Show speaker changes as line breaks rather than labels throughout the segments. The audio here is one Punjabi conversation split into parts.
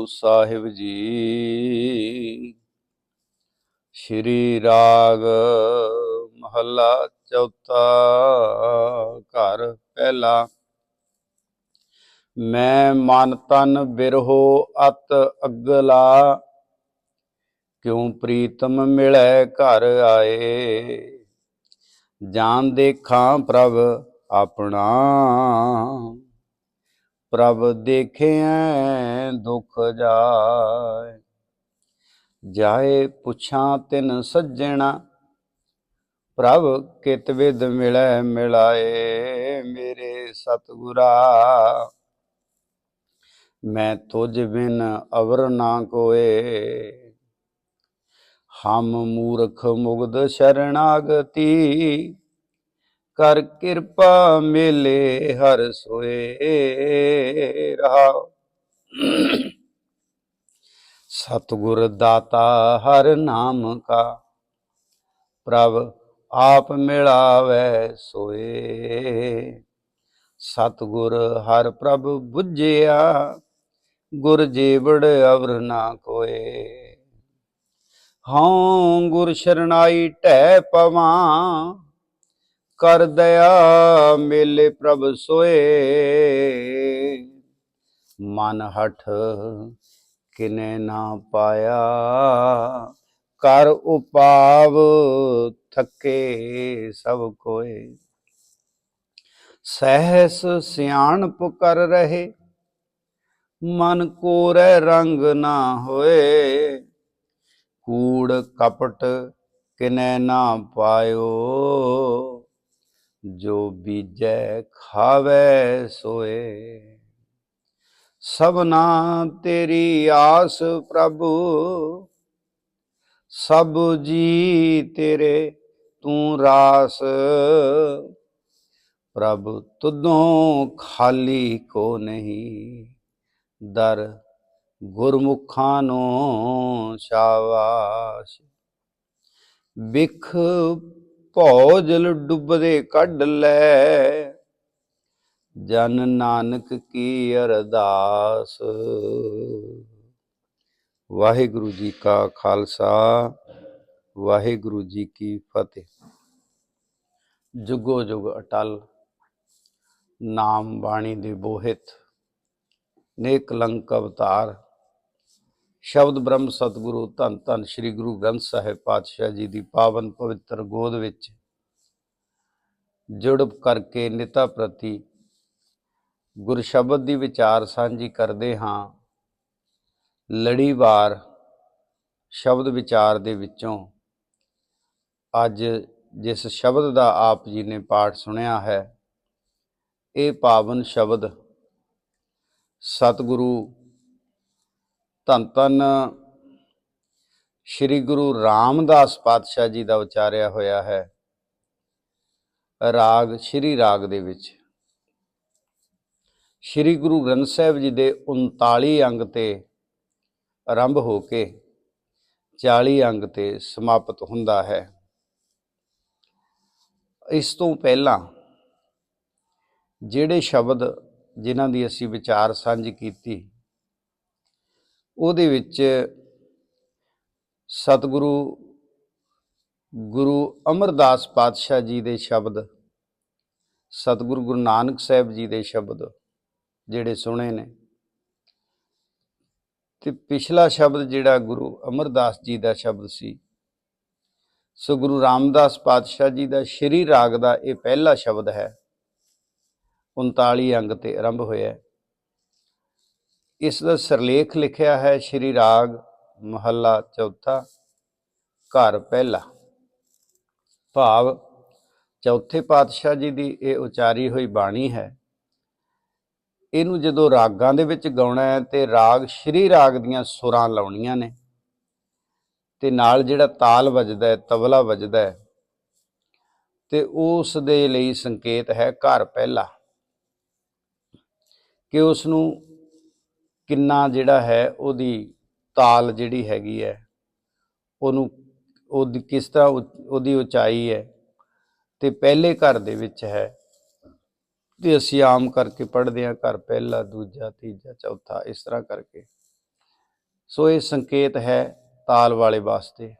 ਗੁਰੂ ਸਾਹਿਬ ਜੀ। ਸ਼੍ਰੀ ਰਾਗ ਮਹੱਲਾ ਚੌਥਾ ਘਰ ਪਹਿਲਾ। ਮੈਂ ਮਨ ਤਨ ਬਿਰਹੋ ਅਤ ਅਗਲਾ। ਕਿਉ ਪ੍ਰੀਤਮ ਮਿਲੈ ਘਰ ਆਏ। ਜਾਨ ਦੇਖਾਂ ਪ੍ਰਭ ਆਪਣਾ। ਪ੍ਰਭ ਦੇਖਿਐ ਦੁਖ ਜਾਏ। ਜਾਏ ਪੁੱਛਾਂ ਤਿਨ ਸੱਜਣਾ, ਪ੍ਰਭ ਕਿਤ ਵਿਦ ਮਿਲੈ ਮਿਲਾਏ ਮੇਰੇ ਸਤਿਗੁਰਾ। ਮੈਂ ਤੁਝ ਬਿਨ ਅਵਰ ਨਾ ਕੋਏ। ਹਮ ਮੂਰਖ ਮੁਗਧ ਸ਼ਰਣਾਗਤੀ ਕਰ ਕਿਰਪਾ ਮੇਲੇ ਹਰ ਸੋਏ ਰਹਾਉ। ਸਤਿਗੁਰ ਦਾਤਾ ਹਰ ਨਾਮ ਕਾ, ਪ੍ਰਭ ਆਪ ਮਿਲਾਵੇ ਸੋਏ। ਸਤਿਗੁਰ ਹਰ ਪ੍ਰਭ ਬੁੱਝਿਆ, ਗੁਰ ਜੀਵੜ ਅਵਰ ਨਾ ਕੋਏ। ਹਉ ਗੁਰ ਸ਼ਰਨਾਈ ਢੈ ਪਵਾਂ ਕਰ ਦਇਆ ਮੇਲੇ ਪ੍ਰਭ ਸੋਏ। ਮਨ ਹਠ ਕਿਨੇ ਨਾ ਪਾਇਆ, ਕਰ ਉਪਾਵ ਥੱਕੇ ਸਭ ਕੋਏ। ਸਹਿਸ ਸਿਆਣਪ ਕਰ ਰਹੇ, ਮਨ ਕੋਰੇ ਰੰਗ ਨਾ ਹੋਏ। ਕੂੜ ਕਪਟ ਕਿਨੇ ਨਾ ਪਾਇਓ ਜੋ ਬੀਜੈ ਖਾਵੇ ਸੋਏ। ਸਭਨਾ ਤੇਰੀ ਆਸ ਪ੍ਰਭੂ, ਸਭ ਜੀ ਤੇਰੇ ਤੂੰ ਰਾਸ। ਪ੍ਰਭ ਤੁਧੋਂ ਖਾਲੀ ਕੋ ਨਹੀਂ, ਦਰ ਗੁਰਮੁਖਾਂ ਨੂੰ ਸ਼ਾਬਾਸ਼। ਵਿਖ ਭੌਜਲ ਡੁੱਬਦੇ ਕੱਢ ਲੈ। ਜਨ ਨਾਨਕ ਕੀ ਅਰਦਾਸ। ਵਾਹਿਗੁਰੂ ਜੀ ਕਾ ਖਾਲਸਾ, ਵਾਹਿਗੁਰੂ ਜੀ ਕੀ ਫਤਿਹ। ਜੁਗੋ ਜੁਗ ਅਟਲ, ਨਾਮ ਬਾਣੀ ਦੇ ਬੋਹਿਤ, ਨੇਕ ਕਲੰਕ ਅਵਤਾਰ। ਸ਼ਬਦ ਬ੍ਰਹਮ ਸਤਿਗੁਰੂ ਧੰਨ ਧੰਨ ਸ੍ਰੀ ਗੁਰੂ ਗ੍ਰੰਥ ਸਾਹਿਬ ਪਾਤਸ਼ਾਹ ਜੀ ਦੀ ਪਾਵਨ ਪਵਿੱਤਰ ਗੋਦ ਵਿੱਚ ਜੁੜਪ ਕਰਕੇ ਨਿਤਾ ਪ੍ਰਤੀ ਗੁਰ ਸ਼ਬਦ ਦੀ ਵਿਚਾਰ ਸਾਂਝੀ ਕਰਦੇ ਹਾਂ। ਲੜੀਵਾਰ ਸ਼ਬਦ ਵਿਚਾਰ ਦੇ ਵਿੱਚੋਂ ਅੱਜ ਜਿਸ ਸ਼ਬਦ ਦਾ ਆਪ ਜੀ ਨੇ ਪਾਠ ਸੁਣਿਆ ਹੈ, ਇਹ ਪਾਵਨ ਸ਼ਬਦ ਸਤਿਗੁਰੂ ਧੰਨ ਧੰਨ ਸ੍ਰੀ ਗੁਰੂ ਰਾਮਦਾਸ ਪਾਤਸ਼ਾਹ ਜੀ ਦਾ ਉਚਾਰਿਆ ਹੋਇਆ ਹੈ। ਰਾਗ, ਸ੍ਰੀ ਰਾਗ ਦੇ ਵਿੱਚ। ਸ੍ਰੀ ਗੁਰੂ ਗ੍ਰੰਥ ਸਾਹਿਬ ਜੀ ਦੇ 39 ਅੰਗ ਤੇ ਆਰੰਭ ਹੋ ਕੇ 40 ਅੰਗ ਤੇ ਸਮਾਪਤ ਹੁੰਦਾ ਹੈ। ਇਸ ਤੋਂ ਪਹਿਲਾਂ ਜਿਹੜੇ ਸ਼ਬਦ ਜਿਨ੍ਹਾਂ ਦੀ ਅਸੀਂ ਵਿਚਾਰ ਸਾਂਝੀ ਕੀਤੀ ਉਹਦੇ ਵਿੱਚ ਸਤਿਗੁਰੂ ਗੁਰੂ ਅਮਰਦਾਸ ਪਾਤਸ਼ਾਹ ਜੀ ਦੇ ਸ਼ਬਦ, ਸਤਿਗੁਰੂ ਗੁਰੂ ਨਾਨਕ ਸਾਹਿਬ ਜੀ ਦੇ ਸ਼ਬਦ ਜਿਹੜੇ ਸੁਣੇ ਨੇ। ਤੇ ਪਿਛਲਾ ਸ਼ਬਦ ਜਿਹੜਾ ਗੁਰੂ ਅਮਰਦਾਸ ਜੀ ਦਾ ਸ਼ਬਦ ਸੀ, ਸੋ ਗੁਰੂ ਰਾਮਦਾਸ ਪਾਤਸ਼ਾਹ ਜੀ ਦਾ ਸ਼੍ਰੀ ਰਾਗ ਦਾ ਇਹ ਪਹਿਲਾ ਸ਼ਬਦ ਹੈ। 39 ਅੰਗ ਤੇ ਆਰੰਭ ਹੋਇਆ ਹੈ। ਇਸ ਦਾ ਸਿਰਲੇਖ ਲਿਖਿਆ ਹੈ ਸ਼੍ਰੀ ਰਾਗ ਮਹੱਲਾ ਚੌਥਾ, ਘਰ ਪਹਿਲਾ। ਭਾਵ, ਚੌਥੇ ਪਾਤਸ਼ਾਹ ਜੀ ਦੀ ਇਹ ਉਚਾਰੀ ਹੋਈ ਬਾਣੀ ਹੈ, ਇਹਨੂੰ ਜਦੋਂ ਰਾਗਾਂ ਦੇ ਵਿੱਚ ਗਾਉਣਾ ਹੈ ਤੇ ਰਾਗ ਸ਼੍ਰੀ ਰਾਗ ਦੀਆਂ ਸੁਰਾਂ ਲਾਉਣੀਆਂ ਨੇ, ਤੇ ਨਾਲ ਜਿਹੜਾ ਤਾਲ ਵੱਜਦਾ ਹੈ, ਤਬਲਾ ਵੱਜਦਾ ਹੈ, ਤੇ ਉਸ ਦੇ ਲਈ ਸੰਕੇਤ ਹੈ ਘਰ ਪਹਿਲਾ। ਕਿ ਉਸ ਨੂੰ ਕਿੰਨਾ ਜਿਹੜਾ ਹੈ ਉਹਦੀ ਤਾਲ ਜਿਹੜੀ ਹੈਗੀ ਹੈ, ਉਹਨੂੰ ਉਹਦੀ ਕਿਸ ਤਰ੍ਹਾਂ ਉ- ਉਹਦੀ ਉਚਾਈ ਹੈ ਤੇ ਪਹਿਲੇ ਘਰ ਦੇ ਵਿੱਚ ਹੈ ਤੇ ਅਸੀਂ ਆਮ ਕਰਕੇ ਪੜ੍ਹਦੇ ਹਾਂ ਘਰ ਪਹਿਲਾ, ਦੂਜਾ, ਤੀਜਾ, ਚੌਥਾ, ਇਸ ਤਰ੍ਹਾਂ ਕਰਕੇ। ਸੋ ਇਹ ਸੰਕੇਤ ਹੈ ਤਾਲ ਵਾਲੇ ਵਾਸਤੇ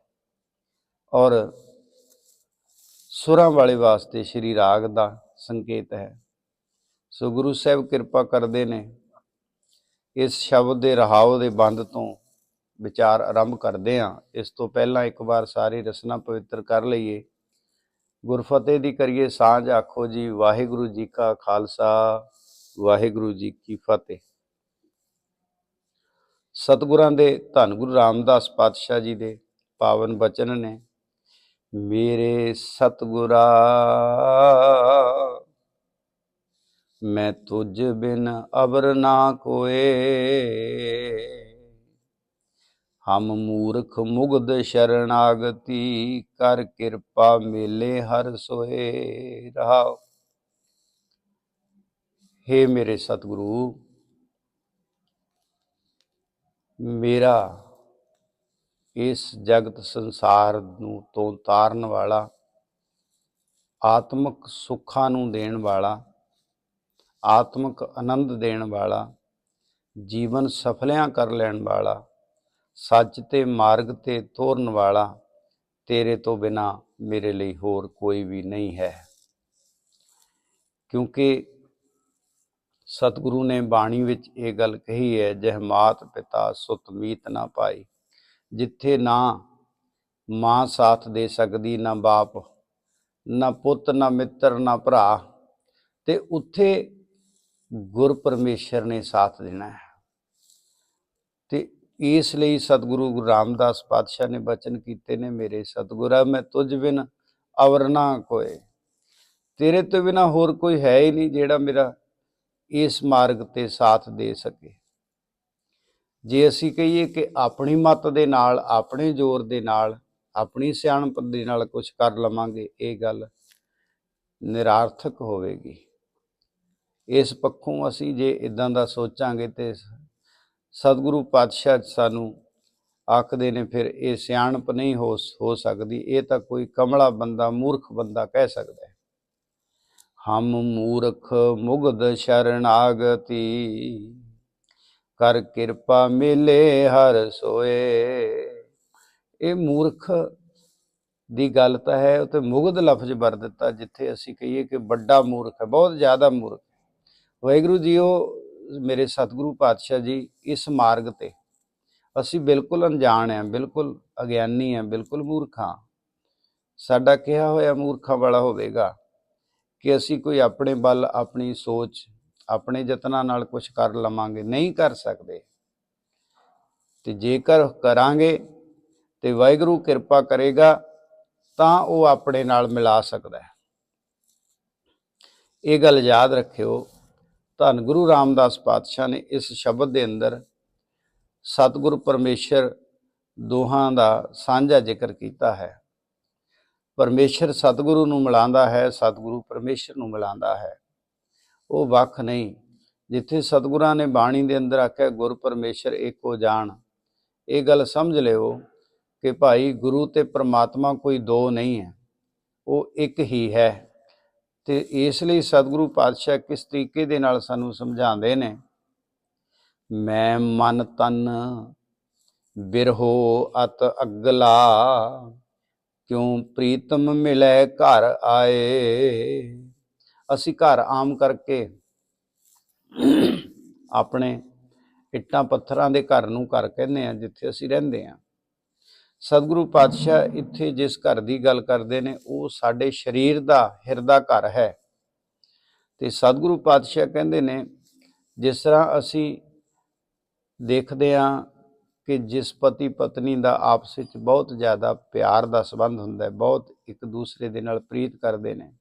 ਔਰ ਸੁਰਾਂ ਵਾਲੇ ਵਾਸਤੇ ਸ਼੍ਰੀ ਰਾਗ ਦਾ ਸੰਕੇਤ ਹੈ। ਸੋ ਗੁਰੂ ਸਾਹਿਬ ਕਿਰਪਾ ਕਰਦੇ ਨੇ ਇਸ ਸ਼ਬਦ ਦੇ ਰਹਾਉ ਦੇ ਬੰਦ ਤੋਂ ਵਿਚਾਰ ਆਰੰਭ ਕਰਦੇ ਹਾਂ। ਇਸ ਤੋਂ ਪਹਿਲਾਂ ਇੱਕ ਵਾਰ ਸਾਰੀ ਰਸਨਾ ਪਵਿੱਤਰ ਕਰ ਲਈਏ। ਗੁਰਫਤਿਹ ਦੀ ਕਰੀਏ ਸਾਂਝ, ਆਖੋ ਜੀ, ਵਾਹਿਗੁਰੂ ਜੀ ਕਾ ਖਾਲਸਾ, ਵਾਹਿਗੁਰੂ ਜੀ ਕੀ ਫਤਿਹ। ਸਤਿਗੁਰਾਂ ਦੇ ਧੰਨ ਗੁਰੂ ਰਾਮਦਾਸ ਪਾਤਸ਼ਾਹ ਜੀ ਦੇ ਪਾਵਨ ਬਚਨ ਨੇ, ਮੇਰੇ ਸਤਿਗੁਰਾ ਮੈਂ ਤੁਝ ਬਿਨ ਅਬਰ ਨਾ ਕੋਏ। ਹਮ ਮੂਰਖ ਮੁਗਧ ਸ਼ਰਨਾਗਤੀ ਕਰ ਕਿਰਪਾ ਮੇਲੇ ਹਰ ਸੋਏ ਰਹਾਓ। ਹੇ ਮੇਰੇ ਸਤਿਗੁਰੂ, ਮੇਰਾ ਇਸ ਜਗਤ ਸੰਸਾਰ ਨੂੰ ਤੋਂ ਤਾਰਨ ਵਾਲਾ, ਆਤਮਿਕ ਸੁੱਖਾਂ ਨੂੰ ਦੇਣ ਵਾਲਾ ਆਤਮਿਕ ਆਨੰਦ ਦੇਣ ਵਾਲਾ, ਜੀਵਨ ਸਫਲਿਆਂ ਕਰ ਲੈਣ ਵਾਲਾ, ਸੱਚ ਤੇ ਮਾਰਗ ਤੇ ਤੋਰਨ ਵਾਲਾ, ਤੇਰੇ ਤੋਂ ਬਿਨਾ ਮੇਰੇ ਲਈ ਹੋਰ ਕੋਈ ਵੀ ਨਹੀਂ ਹੈ। ਕਿਉਂਕਿ ਸਤਿਗੁਰੂ ਨੇ ਬਾਣੀ ਵਿੱਚ ਇਹ ਗੱਲ ਕਹੀ ਹੈ, ਜਹ ਮਾਤ ਪਿਤਾ ਸੁਤ ਮੀਤ ਨਾ ਪਾਈ, ਜਿੱਥੇ ਨਾ ਮਾਂ ਸਾਥ ਦੇ ਸਕਦੀ, ਨਾ ਬਾਪ, ਨਾ ਪੁੱਤ, ਨਾ ਮਿੱਤਰ, ਨਾ ਭਰਾ, ਤੇ ਉੱਥੇ ਗੁਰ ਪਰਮੇਸ਼ਰ ਨੇ ਸਾਥ ਦੇਣਾ ਹੈ। ਤੇ ਇਸ ਲਈ ਸਤਿਗੁਰੂ ਗੁਰੂ ਰਾਮਦਾਸ ਪਾਤਸ਼ਾਹ ਨੇ ਬਚਨ ਕੀਤੇ ਨੇ, ਮੇਰੇ ਸਤਿਗੁਰਾ ਮੈਂ ਤੁਝ ਬਿਨ ਅਵਰ ਨਾ ਕੋਏ। ਤੇਰੇ ਤੋਂ ਬਿਨਾ ਹੋਰ ਕੋਈ ਹੈ ਹੀ ਨਹੀਂ ਜਿਹੜਾ ਮੇਰਾ ਇਸ ਮਾਰਗ ਤੇ ਸਾਥ ਦੇ ਸਕੇ। ਜੇ ਅਸੀਂ ਕਹੀਏ ਕਿ ਆਪਣੀ ਮਤ ਦੇ ਨਾਲ, ਆਪਣੇ ਜ਼ੋਰ ਦੇ ਨਾਲ, ਆਪਣੀ ਸਿਆਣਪ ਦੇ ਨਾਲ ਕੁਝ ਕਰ ਲਵਾਂਗੇ, ਇਹ ਗੱਲ ਨਿਰਾਰਥਕ ਹੋਵੇਗੀ। ਇਸ ਪੱਖੋਂ ਅਸੀਂ ਜੇ ਇਦਾਂ ਦਾ ਸੋਚਾਂਗੇ ਤੇ ਸਤਿਗੁਰੂ ਪਾਤਸ਼ਾਹ ਸਾਨੂੰ ਆਖਦੇ ਨੇ, ਫਿਰ ਇਹ ਸਿਆਣਪ ਨਹੀਂ ਹੋ ਹੋ ਸਕਦੀ। ਇਹ ਤਾਂ ਕੋਈ ਕਮਲਾ ਬੰਦਾ, ਮੂਰਖ ਬੰਦਾ ਕਹਿ ਸਕਦਾ ਹੈ। ਹਮ ਮੂਰਖ ਮੁਗਧ ਸ਼ਰਨਾਗਤੀ, ਕਰ ਕਿਰਪਾ ਮਿਲੇ ਹਰ ਸੋਏ। ਇਹ ਮੂਰਖ ਦੀ ਗੱਲ ਤਾਂ ਹੈ ਉਤੇ ਮੁਗਧ ਲਫ਼ਜ਼ ਵਰ ਦਿੱਤਾ, ਜਿੱਥੇ ਅਸੀਂ ਕਹੀਏ ਕਿ ਵੱਡਾ ਮੂਰਖ ਹੈ, ਬਹੁਤ ਜ਼ਿਆਦਾ ਮੂਰਖ ਵਾਹਿਗੁਰੂ ਜੀਓ, ਮੇਰੇ ਸਤਿਗੁਰੂ ਪਾਤਸ਼ਾਹ ਜੀ, ਇਸ ਮਾਰਗ ਤੇ ਅਸੀਂ ਬਿਲਕੁਲ ਅਣਜਾਣ ਹਾਂ, ਬਿਲਕੁਲ ਅਗਿਆਨੀ ਹਾਂ, ਬਿਲਕੁਲ ਮੂਰਖਾਂ ਸਾਡਾ ਕਿਹਾ ਹੋਇਆ ਮੂਰਖਾਂ ਵਾਲਾ ਹੋਵੇਗਾ ਕਿ ਅਸੀਂ ਕੋਈ ਆਪਣੇ ਬਲ, ਆਪਣੀ ਸੋਚ, ਆਪਣੇ ਯਤਨਾਂ ਨਾਲ ਕੁਝ ਕਰ ਲਵਾਂਗੇ, ਨਹੀਂ ਕਰ ਸਕਦੇ। ਤੇ ਜੇਕਰ ਕਰਾਂਗੇ ਤੇ ਵਾਹਿਗੁਰੂ ਕਿਰਪਾ ਕਰੇਗਾ, ਤਾਂ ਉਹ ਆਪਣੇ ਨਾਲ ਮਿਲਾ ਸਕਦਾ ਹੈ। ਇਹ ਗੱਲ ਯਾਦ ਰੱਖਿਓ ਧੰਨ ਗੁਰੂ ਰਾਮਦਾਸ ਪਾਤਸ਼ਾਹ ਨੇ ਇਸ ਸ਼ਬਦ ਦੇ ਅੰਦਰ ਸਤਿਗੁਰ ਪਰਮੇਸ਼ਰ ਦੋਹਾਂ ਦਾ ਸਾਂਝਾ ਜ਼ਿਕਰ ਕੀਤਾ ਹੈ। ਪਰਮੇਸ਼ਰ ਸਤਿਗੁਰੂ ਨੂੰ ਮਿਲਾਉਂਦਾ ਹੈ, ਸਤਿਗੁਰੂ ਪਰਮੇਸ਼ਰ ਨੂੰ ਮਿਲਾਉਂਦਾ ਹੈ। ਉਹ ਵੱਖ ਨਹੀਂ, ਜਿੱਥੇ ਸਤਿਗੁਰਾਂ ਨੇ ਬਾਣੀ ਦੇ ਅੰਦਰ ਆਖਿਆ, ਗੁਰ ਪਰਮੇਸ਼ਰ ਏਕੋ ਜਾਣ। ਇਹ ਗੱਲ ਸਮਝ ਲਿਓ ਕਿ ਭਾਈ ਗੁਰੂ ਤੇ ਪ੍ਰਮਾਤਮਾ ਕੋਈ ਦੋ ਨਹੀਂ ਹੈ, ਉਹ ਇੱਕ ਹੀ ਹੈ। ਤੇ ਇਸ ਲਈ ਸਤਿਗੁਰੂ ਪਾਤਸ਼ਾਹ ਕਿਸ ਤਰੀਕੇ ਦੇ ਨਾਲ ਸਾਨੂੰ ਸਮਝਾਉਂਦੇ ਨੇ? ਮੈਂ ਮਨ ਤਨ ਬਿਰਹੋ ਅਤ ਅਗਲਾ, ਕਿਉਂ ਪ੍ਰੀਤਮ ਮਿਲੇ ਘਰ ਆਏ? ਅਸੀਂ ਘਰ ਆਮ ਕਰਕੇ ਆਪਣੇ ਇੱਟਾਂ ਪੱਥਰਾਂ ਦੇ ਘਰ ਨੂੰ ਘਰ ਕਹਿੰਦੇ ਆ ਜਿੱਥੇ ਅਸੀਂ ਰਹਿੰਦੇ ਆ ਸਤਿਗੁਰੂ ਪਾਤਸ਼ਾਹ ਇੱਥੇ ਜਿਸ ਘਰ ਦੀ ਗੱਲ ਕਰਦੇ ਨੇ, ਉਹ ਸਾਡੇ ਸਰੀਰ ਦਾ ਹਿਰਦਾ ਘਰ ਹੈ। ਤੇ ਸਤਿਗੁਰੂ ਪਾਤਸ਼ਾਹ ਕਹਿੰਦੇ ਨੇ, ਜਿਸ ਤਰ੍ਹਾਂ ਅਸੀਂ ਦੇਖਦੇ ਆ ਕਿ ਜਿਸ ਪਤੀ ਪਤਨੀ ਦਾ ਆਪਸ ਵਿੱਚ ਬਹੁਤ ਜ਼ਿਆਦਾ ਪਿਆਰ ਦਾ ਸੰਬੰਧ ਹੁੰਦਾ ਹੈ, ਬਹੁਤ ਇੱਕ ਦੂਸਰੇ ਦੇ ਨਾਲ ਪ੍ਰੀਤ ਕਰਦੇ ਨੇ।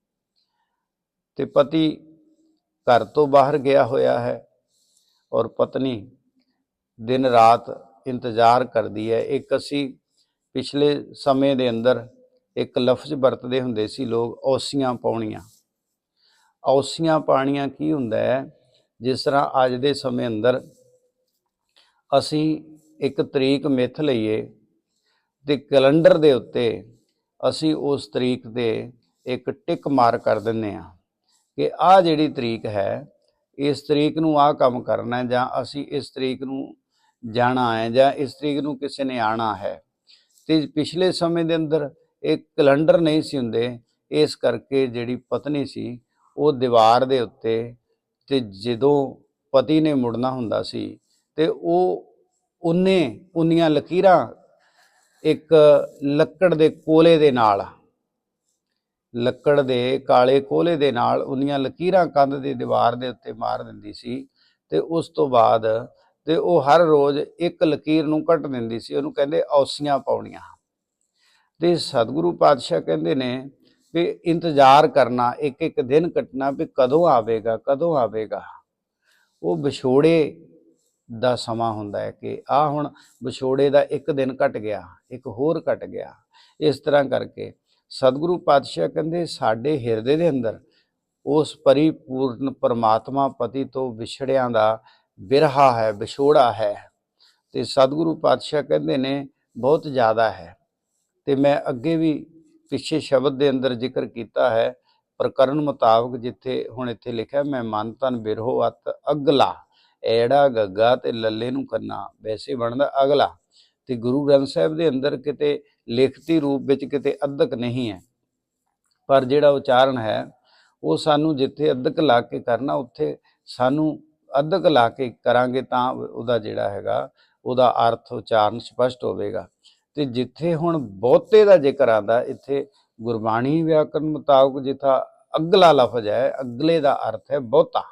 ਤੇ ਪਤੀ ਘਰ ਤੋਂ ਬਾਹਰ ਗਿਆ ਹੋਇਆ ਹੈ ਔਰ ਪਤਨੀ ਦਿਨ ਰਾਤ ਇੰਤਜ਼ਾਰ ਕਰਦੀ ਹੈ, ਇੱਕ ਅਸੀਂ ਪਿਛਲੇ ਸਮੇਂ ਦੇ ਅੰਦਰ ਇੱਕ ਲਫ਼ਜ਼ ਵਰਤਦੇ ਹੁੰਦੇ ਸੀ ਲੋਕ, ਔਸੀਆਂ ਪਾਉਣੀਆਂ ਔਸੀਆਂ ਪਾਣੀਆਂ ਕੀ ਹੁੰਦਾ ਹੈ? ਜਿਸ ਤਰ੍ਹਾਂ ਅੱਜ ਦੇ ਸਮੇਂ ਅੰਦਰ ਅਸੀਂ ਇੱਕ ਤਰੀਕ ਮਿੱਥ ਲਈਏ ਤੇ ਕੈਲੰਡਰ ਦੇ ਉੱਤੇ ਅਸੀਂ ਉਸ ਤਰੀਕ ਤੇ ਇੱਕ ਟਿਕ ਮਾਰ ਕਰ ਦਿੰਨੇ ਆ ਕਿ ਆਹ ਜਿਹੜੀ ਤਰੀਕ ਹੈ, ਇਸ ਤਰੀਕ ਨੂੰ ਆਹ ਕੰਮ ਕਰਨਾ ਜਾਂ ਅਸੀਂ ਇਸ ਤਰੀਕ ਨੂੰ ਜਾਣਾ ਹੈ ਜਾਂ ਇਸ ਤਰੀਕ ਨੂੰ ਕਿਸੇ ਨੇ ਆਣਾ ਹੈ। ਤੇ ਪਿਛਲੇ ਸਮੇਂ ਦੇ ਅੰਦਰ ਇਹ ਕੈਲੰਡਰ ਨਹੀਂ ਸੀ ਹੁੰਦੇ, ਇਸ ਕਰਕੇ ਜਿਹੜੀ ਪਤਨੀ ਸੀ, ਉਹ ਦੀਵਾਰ ਦੇ ਉੱਤੇ ਤੇ ਜਦੋਂ ਪਤੀ ਨੇ ਮੁੜਨਾ ਹੁੰਦਾ ਸੀ ਤੇ ਉਹ ਉਹਨੇ ਉਨੀਆਂ ਲਕੀਰਾਂ ਇੱਕ ਲੱਕੜ ਦੇ ਕੋਲੇ ਦੇ ਨਾਲ, ਲੱਕੜ ਦੇ ਕਾਲੇ ਕੋਲੇ ਦੇ ਨਾਲ ਉਨੀਆਂ ਲਕੀਰਾਂ ਕੰਧ ਦੀ ਦੀਵਾਰ ਦੇ ਉੱਤੇ ਮਾਰ ਦਿੰਦੀ ਸੀ ਤੇ ਉਸ ਤੋਂ ਬਾਅਦ ਤੇ ਉਹ ਹਰ ਰੋਜ਼ ਇੱਕ ਲਕੀਰ ਨੂੰ ਕੱਟ ਦਿੰਦੀ ਸੀ। ਉਹਨੂੰ ਕਹਿੰਦੇ ਔਸੀਆਂ ਪਾਉਣੀਆਂ। ਤੇ ਸਤਿਗੁਰੂ ਪਾਤਸ਼ਾਹ ਕਹਿੰਦੇ ਨੇ ਵੀ ਇੰਤਜ਼ਾਰ ਕਰਨਾ ਇੱਕ ਇੱਕ ਦਿਨ ਕੱਟਣਾ ਵੀ ਕਦੋਂ ਆਵੇਗਾ ਕਦੋਂ ਆਵੇਗਾ। ਉਹ ਵਿਛੋੜੇ ਦਾ ਸਮਾਂ ਹੁੰਦਾ ਹੈ ਕਿ ਆ ਹੁਣ ਵਿਛੋੜੇ ਦਾ ਇੱਕ ਦਿਨ ਘਟ ਗਿਆ, ਇੱਕ ਹੋਰ ਘਟ ਗਿਆ। ਇਸ ਤਰ੍ਹਾਂ ਕਰਕੇ ਸਤਿਗੁਰੂ ਪਾਤਸ਼ਾਹ ਕਹਿੰਦੇ, ਸਾਡੇ ਹਿਰਦੇ ਦੇ ਅੰਦਰ ਉਸ ਪਰਿਪੂਰਨ ਪਰਮਾਤਮਾ ਪਤੀ ਤੋਂ ਵਿਛੜਿਆਂ ਦਾ ਬਿਰਹਾ ਹੈ, ਵਿਛੋੜਾ ਹੈ ਤੇ ਸਤਿਗੁਰੂ ਪਾਤਸ਼ਾਹ ਕਹਿੰਦੇ ਨੇ ਬਹੁਤ ਜ਼ਿਆਦਾ ਹੈ। ਤੇ ਮੈਂ ਅੱਗੇ ਵੀ ਪਿੱਛੇ ਸ਼ਬਦ ਦੇ ਅੰਦਰ ਜ਼ਿਕਰ ਕੀਤਾ ਹੈ, ਪ੍ਰਕਰਨ ਮੁਤਾਬਕ ਜਿੱਥੇ ਹੁਣ ਇੱਥੇ ਲਿਖਿਆ, ਮੈਂ ਮਨ ਤਨ ਬਿਰਹੋ ਅਤ ਅਗਲਾ, ਐੜਾ ਗੱਗਾ ਤੇ ਲੱਲੇ ਨੂੰ ਕੰਨਾ, ਵੈਸੇ ਬਣਦਾ ਅਗਲਾ। ਤੇ ਗੁਰੂ ਗ੍ਰੰਥ ਸਾਹਿਬ ਦੇ ਅੰਦਰ ਕਿਤੇ ਲਿਖਤੀ ਰੂਪ ਵਿੱਚ ਕਿਤੇ ਅਧਕ ਨਹੀਂ ਹੈ। ਪਰ ਜਿਹੜਾ ਉਚਾਰਨ ਹੈ, ਉਹ ਸਾਨੂੰ ਜਿੱਥੇ ਅਧਕ ਲਾ ਕੇ ਕਰਨਾ, ਉੱਥੇ ਸਾਨੂੰ ਅਧਕ ਲਾ ਕੇ ਕਰਾਂਗੇ ਤਾਂ ਉਹਦਾ ਜਿਹੜਾ ਹੈਗਾ, ਉਹਦਾ ਅਰਥ ਉਚਾਰਨ ਸਪਸ਼ਟ ਹੋਵੇਗਾ। ਤੇ ਜਿੱਥੇ ਹੁਣ ਬਹੁਤੇ ਦਾ ਜ਼ਿਕਰ ਆਂਦਾ ਇੱਥੇ ਗੁਰਬਾਣੀ ਵਿਆਕਰਨ ਮੁਤਾਬਕ ਜਿੱਥਾ ਅਗਲਾ ਲਫ਼ਜ਼ ਹੈ, ਅਗਲੇ ਦਾ ਅਰਥ ਹੈ ਬਹੁਤਾ।